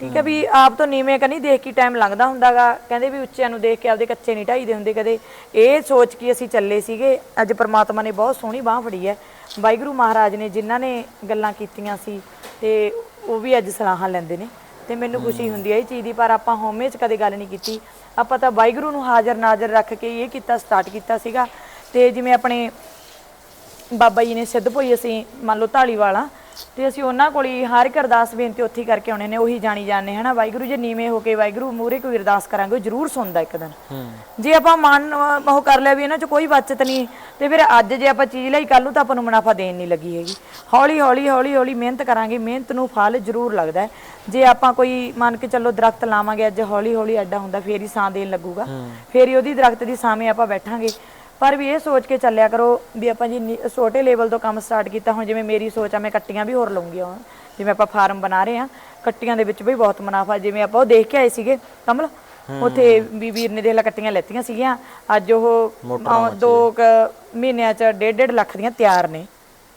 ਠੀਕ ਹੈ ਵੀ ਆਪ ਤੋਂ ਨੀਵੇਂ ਕਨੀ ਦੇਖ ਕੇ ਟਾਈਮ ਲੰਘਦਾ ਹੁੰਦਾਗਾ। ਕਹਿੰਦੇ ਵੀ ਉੱਚਿਆਂ ਨੂੰ ਦੇਖ ਕੇ ਆਪਦੇ ਕੱਚੇ ਨਹੀਂ ਢਾਈਦੇ ਹੁੰਦੇ ਕਦੇ। ਇਹ ਸੋਚ ਕੇ ਅਸੀਂ ਚੱਲੇ ਸੀਗੇ। ਅੱਜ ਪ੍ਰਮਾਤਮਾ ਨੇ ਬਹੁਤ ਸੋਹਣੀ ਬਾਹ ਫੜੀ ਹੈ। ਵਾਹਿਗੁਰੂ ਮਹਾਰਾਜ ਨੇ ਜਿਨ੍ਹਾਂ ਨੇ ਗੱਲਾਂ ਕੀਤੀਆਂ ਸੀ ਤੇ ਉਹ ਵੀ ਅੱਜ ਸਲਾਹਾਂ ਲੈਂਦੇ ਨੇ। ਤੇ ਮੈਨੂੰ ਖੁਸ਼ੀ ਹੁੰਦੀ ਹੈ ਇਹ ਚੀਜ਼ ਦੀ ਪਰ ਆਪਾਂ ਹਉਮੈ 'ਚ ਕਦੇ ਗੱਲ ਨਹੀਂ ਕੀਤੀ। ਆਪਾਂ ਤਾਂ ਵਾਹਿਗੁਰੂ ਨੂੰ ਹਾਜ਼ਰ ਨਾਜ਼ਰ ਰੱਖ ਕੇ ਇਹ ਕੀਤਾ ਸਟਾਰਟ ਕੀਤਾ ਸੀਗਾ। ਤੇ ਜਿਵੇਂ ਆਪਣੇ ਬਾਬਾ ਜੀ ਨੇ ਸਿੱਧ ਭੋਈ ਅਸੀਂ ਮੰਨ ਲਓ ਢਾਲੀਵਾਲਾ ਤੇ ਅਸੀਂ ਉਹਨਾਂ ਕੋਲ ਹੀ ਹਰ ਇੱਕ ਅਰਦਾਸ ਬੇਨਤੀ ਉੱਥੇ ਹੀ ਕਰਕੇ ਆਉਣੇ ਨੇ ਉਹੀ ਜਾਣੀ ਜਾਣੇ ਹਨਾ? ਵਾਹਿਗੁਰੂ ਜੇ ਨੀਵੇਂ ਹੋ ਕੇ ਵਾਹਿਗੁਰੂ ਮੂਹਰੇ ਕੋਈ ਅਰਦਾਸ ਕਰਾਂਗੇ ਉਹ ਜ਼ਰੂਰ ਸੁਣਦਾ ਇੱਕ ਦਿਨ। ਜੇ ਆਪਾਂ ਮਨ ਉਹ ਕਰ ਲਿਆ ਵੀ ਇਹਨਾਂ 'ਚ ਕੋਈ ਬਚਤ ਨਹੀਂ ਤੇ ਫਿਰ ਅੱਜ ਜੇ ਆਪਾਂ ਚੀਜ਼ ਲਈ ਕੱਲ ਨੂੰ ਤਾਂ ਆਪਾਂ ਨੂੰ ਮੁਨਾਫਾ ਦੇਣ ਨਹੀਂ ਲੱਗੀ ਹੈਗੀ। ਹੌਲੀ ਹੌਲੀ ਹੌਲੀ ਹੌਲੀ ਮਿਹਨਤ ਕਰਾਂਗੇ ਮਿਹਨਤ ਨੂੰ ਫਲ ਜ਼ਰੂਰ ਲੱਗਦਾ ਹੈ। ਜੇ ਆਪਾਂ ਕੋਈ ਮੰਨ ਕੇ ਚੱਲੋ ਦਰਖਤ ਲਾਵਾਂਗੇ ਅੱਜ ਹੌਲੀ ਹੌਲੀ ਐਡਾ ਹੁੰਦਾ ਫੇਰ ਹੀ ਛਾਂ ਦੇਣ ਲੱਗੂਗਾ। ਫੇਰ ਹੀ ਉਹਦੀ ਦਰਖਤ ਦੀ ਛਾਵੇਂ ਆਪਾਂ ਬੈਠਾਂਗੇ। ਪਰ ਵੀ ਇਹ ਸੋਚ ਕੇ ਚੱਲਿਆ ਕਰੋ ਵੀ ਆਪਾਂ ਜੀ ਛੋਟੇ ਲੈਵਲ ਤੋਂ ਕੰਮ ਸਟਾਰਟ ਕੀਤਾ ਹੁਣ ਜਿਵੇਂ ਮੇਰੀ ਸੋਚ ਆ ਮੈਂ ਕੱਟੀਆਂ ਵੀ ਹੋਰ ਲਵਾਂਗੀ ਹੁਣ। ਜਿਵੇਂ ਆਪਾਂ ਫਾਰਮ ਬਣਾ ਰਹੇ ਆ ਕੱਟੀਆਂ ਦੇ ਵਿੱਚ ਵੀ ਬਹੁਤ ਮੁਨਾਫਾ ਜਿਵੇਂ ਆਪਾਂ ਉਹ ਦੇਖ ਕੇ ਆਏ ਸੀਗੇ ਕਮਲ? ਉੱਥੇ ਵੀ ਵੀਰ ਨੇ ਦੇਖ ਕੱਟੀਆਂ ਲੈਤੀਆਂ ਸੀਗੀਆਂ। ਅੱਜ ਉਹ ਦੋ ਕੁ ਮਹੀਨਿਆਂ ਚ 1.5 ਲੱਖ ਦੀਆਂ ਤਿਆਰ ਨੇ।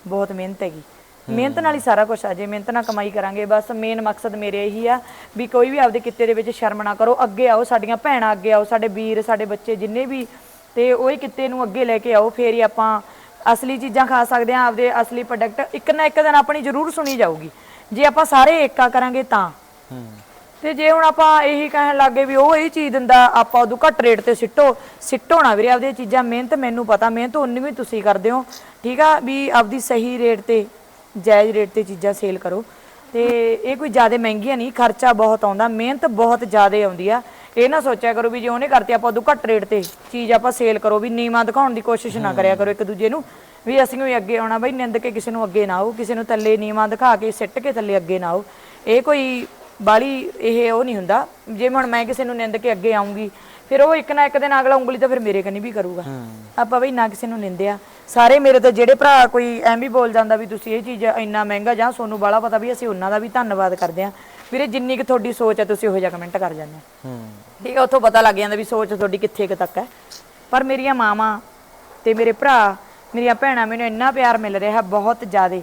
ਬਹੁਤ ਮਿਹਨਤ ਹੈਗੀ। ਮਿਹਨਤ ਨਾਲ ਹੀ ਸਾਰਾ ਕੁਝ ਆ ਜੇ ਮਿਹਨਤ ਨਾਲ ਕਮਾਈ ਕਰਾਂਗੇ ਬਸ ਮੇਨ ਮਕਸਦ ਮੇਰੇ ਇਹੀ ਆ ਵੀ ਕੋਈ ਵੀ ਆਪਦੇ ਕਿੱਤੇ ਦੇ ਵਿੱਚ ਸ਼ਰਮ ਨਾ ਕਰੋ ਅੱਗੇ ਆਓ ਸਾਡੀਆਂ ਭੈਣਾਂ ਅੱਗੇ ਆਓ ਸਾਡੇ ਵੀਰ ਸਾਡੇ ਬੱਚੇ ਜਿੰਨੇ ਵੀ ਤੇ ਉਹ ਹੀ ਕਿੱਤੇ ਨੂੰ ਅੱਗੇ ਲੈ ਕੇ ਆਓ ਫੇਰ ਹੀ ਆਪਾਂ ਅਸਲੀ ਚੀਜ਼ਾਂ ਖਾ ਸਕਦੇ ਆ ਆਪਦੇ ਅਸਲੀ ਪ੍ਰੋਡਕਟ ਇੱਕ ਨਾ ਇੱਕ ਦਿਨ ਆਪਣੀ ਜ਼ਰੂਰ ਸੁਣੀ ਜਾਊਗੀ। ਜੇ ਆਪਾਂ ਸਾਰੇ ਏਕਾ ਕਰਾਂਗੇ ਤਾਂ। ਤੇ ਜੇ ਹੁਣ ਆਪਾਂ ਇਹੀ ਕਹਿਣ ਲੱਗੇ ਵੀ ਉਹ ਇਹ ਚੀਜ਼ ਦਿੰਦਾ ਆਪਾਂ ਉਦੋਂ ਘੱਟ ਰੇਟ ਤੇ ਸਿੱਟੋ ਸਿੱਟੋ ਨਾ ਵੀਰੇ ਆਪਦੀਆਂ ਚੀਜ਼ਾਂ ਮਿਹਨਤ ਮੈਨੂੰ ਪਤਾ ਮਿਹਨਤ ਉਨੀ ਵੀ ਤੁਸੀਂ ਕਰਦੇ ਹੋ ਠੀਕ ਆ ਵੀ ਆਪਦੀ ਸਹੀ ਰੇਟ ਤੇ ਜਾਇਜ਼ ਰੇਟ ਤੇ ਚੀਜ਼ਾਂ ਸੇਲ ਕਰੋ। ਤੇ ਇਹ ਕੋਈ ਜ਼ਿਆਦਾ ਮਹਿੰਗੀਆਂ ਨਹੀਂ ਖਰਚਾ ਬਹੁਤ ਆਉਂਦਾ ਮਿਹਨਤ ਬਹੁਤ ਜ਼ਿਆਦਾ ਆਉਂਦੀ ਆ। ਇਹ ਨਾ ਸੋਚਿਆ ਕਰੋ ਵੀ ਜੇ ਉਹਨੇ ਕਰਤੀ ਆਪਾਂ ਉਦੋਂ ਘੱਟ ਰੇਟ ਤੇ ਚੀਜ਼ ਆਪਾਂ ਸੇਲ ਕਰੋ ਵੀ ਨੀਵਾਂ ਦਿਖਾਉਣ ਦੀ ਕੋਸ਼ਿਸ਼ ਨਾ ਕਰਿਆ ਕਰੋ ਇੱਕ ਦੂਜੇ ਨੂੰ ਵੀ ਅਸੀਂ ਵੀ ਅੱਗੇ ਆਉਣਾ ਬਈ ਨਿੰਦ ਕੇ ਕਿਸੇ ਨੂੰ ਅੱਗੇ ਨਾ ਆਓ ਕਿਸੇ ਨੂੰ ਥੱਲੇ ਨੀਵਾਂ ਦਿਖਾ ਕੇ ਸਿੱਟ ਕੇ ਥੱਲੇ ਅੱਗੇ ਨਾ ਆਓ। ਇਹ ਕੋਈ ਬਾਲੀ ਇਹ ਉਹ ਨਹੀਂ ਹੁੰਦਾ। ਜੇ ਹੁਣ ਮੈਂ ਕਿਸੇ ਨੂੰ ਨਿੰਦ ਕੇ ਅੱਗੇ ਆਉਂਗੀ ਫਿਰ ਉਹ ਇੱਕ ਨਾ ਇੱਕ ਦਿਨ ਅਗਲਾ ਉਂਗਲੀ ਤਾਂ ਫਿਰ ਮੇਰੇ ਕੰਨੀ ਵੀ ਕਰੂਗਾ। ਆਪਾਂ ਬਈ ਨਾ ਕਿਸੇ ਨੂੰ ਨਿੰਦਿਆ। ਸਾਰੇ ਮੇਰੇ ਤੋਂ ਜਿਹੜੇ ਭਰਾ ਕੋਈ ਐਂ ਵੀ ਬੋਲ ਜਾਂਦਾ ਵੀ ਤੁਸੀਂ ਇਹ ਚੀਜ਼ ਇੰਨਾ ਮਹਿੰਗਾ ਜਾਂ ਸੋਨੂੰ ਬਾਲਾ ਪਤਾ ਵੀ ਅਸੀਂ ਉਹਨਾਂ ਦਾ ਵੀ ਧੰਨਵਾਦ ਕਰਦੇ ਆ ਵੀਰੇ ਜਿੰਨੀ ਕਿ ਤੁਹਾਡੀ ਸੋਚ ਹੈ ਤੁਸੀਂ ਉਹੋ ਜਿਹਾ ਕਮੈਂਟ ਕਰ ਜਾਂਦੇ ਆ ਹੂੰ। ਠੀਕ ਹੈ ਉੱਥੋਂ ਪਤਾ ਲੱਗ ਜਾਂਦਾ ਵੀ ਸੋਚ ਤੁਹਾਡੀ ਕਿੱਥੇ ਕੁ ਤੱਕ ਹੈ। ਪਰ ਮੇਰੀਆਂ ਮਾਵਾਂ ਤੇ ਮੇਰੇ ਭਰਾ ਮੇਰੀਆਂ ਭੈਣਾਂ ਮੈਨੂੰ ਇੰਨਾ ਪਿਆਰ ਮਿਲ ਰਿਹਾ ਬਹੁਤ ਜ਼ਿਆਦੇ।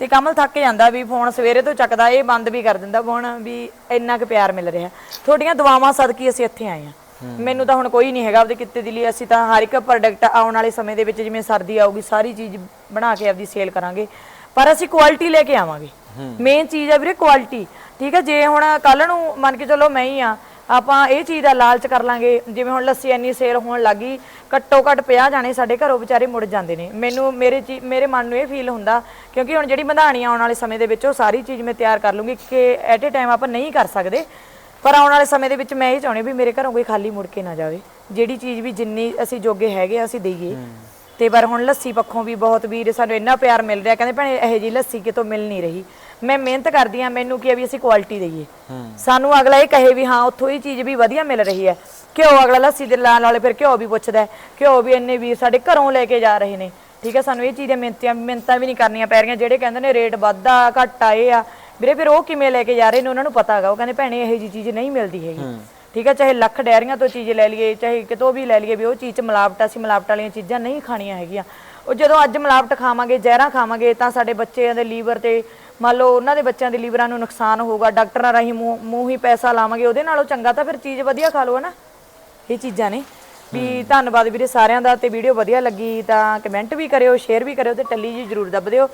ਤੇ ਕਮਲ ਥੱਕ ਜਾਂਦਾ ਵੀ ਫੋਨ ਸਵੇਰੇ ਤੋਂ ਚੱਕਦਾ ਇਹ ਬੰਦ ਵੀ ਕਰ ਦਿੰਦਾ ਫੋਨ ਵੀ ਇੰਨਾ ਕੁ ਪਿਆਰ ਮਿਲ ਰਿਹਾ। ਤੁਹਾਡੀਆਂ ਦੁਆਵਾਂ ਸਦਕੀ ਅਸੀਂ ਇੱਥੇ ਆਏ ਆ ਮੈਨੂੰ ਤਾਂ ਹੁਣ ਕੋਈ ਨਹੀਂ ਹੈਗਾ ਆਪਦੇ ਕਿੱਤੇ ਦੇ ਲਈ। ਅਸੀਂ ਤਾਂ ਹਰ ਇੱਕ ਪ੍ਰੋਡਕਟ ਆਉਣ ਵਾਲੇ ਸਮੇਂ ਦੇ ਵਿੱਚ ਜਿਵੇਂ ਸਰਦੀ ਆਊਗੀ ਸਾਰੀ ਚੀਜ਼ ਬਣਾ ਕੇ ਆਪਦੀ ਸੇਲ ਕਰਾਂਗੇ। ਪਰ ਅਸੀਂ ਕੁਆਲਿਟੀ ਲੈ ਕੇ ਆਵਾਂਗੇ। ਮੇਨ ਚੀਜ਼ ਹੈ ਵੀਰੇ ਕੁਆਲਿਟੀ ਠੀਕ ਹੈ ਜੇ ਹੁਣ ਕੱਲ ਨੂੰ ਮੰਨ ਕੇ ਚੱਲੋ ਮੈਂ ਹੀ ਆ ਆਪਾਂ ਇਹ ਚੀਜ਼ ਦਾ ਲਾਲਚ ਕਰ ਲਾਂਗੇ ਜਿਵੇਂ ਹੁਣ ਲੱਸੀ ਇੰਨੀ ਸੇਲ ਹੋਣ ਲੱਗੀ ਘੱਟੋ ਘੱਟ 50 ਜਾਣੇ ਸਾਡੇ ਘਰੋਂ ਵਿਚਾਰੇ ਮੁੜ ਜਾਂਦੇ ਨੇ। ਮੈਨੂੰ ਮੇਰੇ ਚੀ- ਮੇਰੇ ਮਨ ਨੂੰ ਇਹ ਫੀਲ ਹੁੰਦਾ ਕਿਉਂਕਿ ਹੁਣ ਜਿਹੜੀ ਮਧਾਣੀ ਆਉਣ ਵਾਲੇ ਸਮੇਂ ਦੇ ਵਿੱਚ ਉਹ ਸਾਰੀ ਚੀਜ਼ ਮੈਂ ਤਿਆਰ ਕਰ ਲੂੰਗੀ ਕਿ ਐਟ ਏ ਟਾਈਮ ਆਪਾਂ ਨਹੀਂ ਕਰ ਸਕਦੇ। ਪਰ ਆਉਣ ਵਾਲੇ ਸਮੇਂ ਦੇ ਵਿੱਚ ਮੈਂ ਇਹ ਚਾਹੁੰਦੀ ਵੀ ਮੇਰੇ ਘਰੋਂ ਕੋਈ ਖਾਲੀ ਮੁੜ ਕੇ ਨਾ ਜਾਵੇ। ਜਿਹੜੀ ਚੀਜ਼ ਵੀ ਜਿੰਨੀ ਅਸੀਂ ਜੋਗੇ ਹੈਗੇ ਆ, ਅਸੀਂ ਦਈਏ। ਤੇ ਪਰ ਹੁਣ ਲੱਸੀ ਪੱਖੋਂ ਵੀ ਬਹੁਤ ਵੀਰ ਸਾਨੂੰ ਇੰਨਾ ਪਿਆਰ ਮਿਲ ਰਿਹਾ ਕਹਿੰਦੇ ਭੈਣੇ ਇਹੋ ਜੀ ਲੱਸੀ ਕਿਤੋਂ ਮਿਲ ਨਹੀਂ ਰਹੀ। ਮੈਂ ਮਿਹਨਤ ਕਰਦੀ ਆ ਮੈਨੂੰ ਕੀ ਆ ਵੀ ਅਸੀਂ ਕੁਆਲਿਟੀ ਦਈਏ। ਸਾਨੂੰ ਅਗਲਾ ਇਹ ਕਹੇ ਵੀ ਹਾਂ ਉੱਥੋਂ ਇਹ ਚੀਜ਼ ਵੀ ਵਧੀਆ ਮਿਲ ਰਹੀ ਹੈ। ਘਿਓ ਅਗਲਾ ਲੱਸੀ ਦੇ ਲਾਣ ਵਾਲੇ ਫਿਰ ਘਿਓ ਵੀ ਪੁੱਛਦਾ। ਘਿਓ ਵੀ ਇੰਨੇ ਵੀਰ ਸਾਡੇ ਘਰੋਂ ਲੈ ਕੇ ਜਾ ਰਹੇ ਨੇ। ਠੀਕ ਹੈ ਸਾਨੂੰ ਇਹ ਚੀਜ਼ ਮਿੰਤਾਂ ਮਿੰਤਾਂ ਵੀ ਨਹੀਂ ਕਰਨੀਆਂ ਪੈ ਰਹੀਆਂ ਜਿਹੜੇ ਕਹਿੰਦੇ ਨੇ ਰੇਟ ਵੱਧਾ ਘਟਾ ਇਹ ਆ। ਵੀਰੇ ਫਿਰ ਉਹ ਕਿਵੇਂ ਲੈ ਕੇ ਜਾ ਰਹੇ ਨੇ ਉਹਨਾਂ ਨੂੰ ਪਤਾ ਹੈਗਾ। ਉਹ ਕਹਿੰਦੇ ਭੈਣੇ ਇਹੋ ਜੀ ਚੀਜ਼ ਨਹੀਂ ਮਿਲਦੀ ਹੈਗੀ। ਠੀਕ ਹੈ ਚਾਹੇ ਲੱਖ ਡੈਰੀਆਂ ਤੋਂ ਚੀਜ਼ ਲੈ ਲਈਏ ਚਾਹੇ ਕਿਤੋਂ ਵੀ ਲੈ ਲਈਏ ਵੀ ਉਹ ਚੀਜ਼ ਚ ਮਿਲਾਵਟ ਅਸੀਂ ਮਿਲਾਵਟ ਵਾਲੀਆਂ ਚੀਜ਼ਾਂ ਨਹੀਂ ਖਾਣੀਆਂ ਹੈਗੀਆਂ। ਉਹ ਜਦੋਂ ਅੱਜ ਮਿਲਾਵਟ ਖਾਵਾਂਗੇ ਜ਼ਹਿਰਾਂ ਖਾਵਾਂਗੇ ਤਾਂ ਸਾਡੇ ਬੱਚਿਆਂ ਦੇ ਲੀਵਰ ਤੇ ਮੰਨ ਲਓ ਉਹਨਾਂ ਦੇ ਬੱਚਿਆਂ ਦੇ ਲੀਵਰਾਂ ਨੂੰ ਨੁਕਸਾਨ ਹੋਊਗਾ ਡਾਕਟਰਾਂ ਰਾਹੀਂ ਮੂੰਹ ਮੂੰਹ ਹੀ ਪੈਸਾ ਲਾਵਾਂਗੇ ਉਹਦੇ ਨਾਲੋਂ ਚੰਗਾ ਤਾਂ ਫਿਰ ਚੀਜ਼ ਵਧੀਆ ਖਾ ਲਓ ਨਾ ਇਹ ਚੀਜ਼ਾਂ ਨੇ। ਵੀ ਧੰਨਵਾਦ ਵੀਰੇ ਸਾਰਿਆਂ ਦਾ ਤੇ ਵੀਡੀਓ ਵਧੀਆ ਲੱਗੀ ਤਾਂ ਕਮੈਂਟ ਵੀ ਕਰਿਓ ਸ਼ੇਅਰ ਵੀ ਕਰਿਓ ਤੇ ਟੱਲੀ ਜੀ ਜ਼ਰੂਰ ਦੱਬ ਦਿਓ।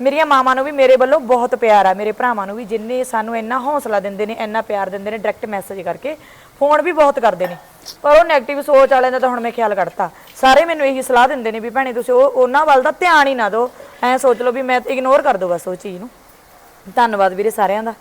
ਮੇਰੀਆਂ ਮਾਵਾਂ ਨੂੰ ਵੀ ਮੇਰੇ ਵੱਲੋਂ ਬਹੁਤ ਪਿਆਰ ਆ, ਮੇਰੇ ਭਰਾਵਾਂ ਨੂੰ ਵੀ ਜਿੰਨੇ ਸਾਨੂੰ ਇੰਨਾ ਹੌਸਲਾ ਦਿੰਦੇ ਨੇ, ਇੰਨਾ ਪਿਆਰ ਦਿੰਦੇ ਨੇ ਡਾਇਰੈਕਟ ਮੈਸੇਜ ਕਰਕੇ ਫੋਨ ਵੀ ਬਹੁਤ ਕਰਦੇ ਨੇ। ਪਰ ਉਹ 네ਗੇਟਿਵ ਸੋਚ ਵਾਲਿਆਂ ਦਾ ਤਾਂ ਹੁਣ ਮੈਂ ਖਿਆਲ ਕੱਢਤਾ। ਸਾਰੇ ਮੈਨੂੰ ਇਹੀ ਸਲਾਹ ਦਿੰਦੇ ਨੇ ਵੀ ਭੈਣੇ ਤੁਸੀਂ ਉਹ, ਉਹਨਾਂ ਵੱਲ ਦਾ ਧਿਆਨ ਹੀ ਨਾ ਦਿਓ। ਐਂ ਸੋਚ ਲਓ ਵੀ ਮੈਂ ਇਗਨੋਰ ਕਰ ਦੋ ਬਸ ਉਹ ਚੀਜ਼ ਨੂੰ। ਧੰਨਵਾਦ ਵੀਰੇ ਸਾਰਿਆਂ ਦਾ।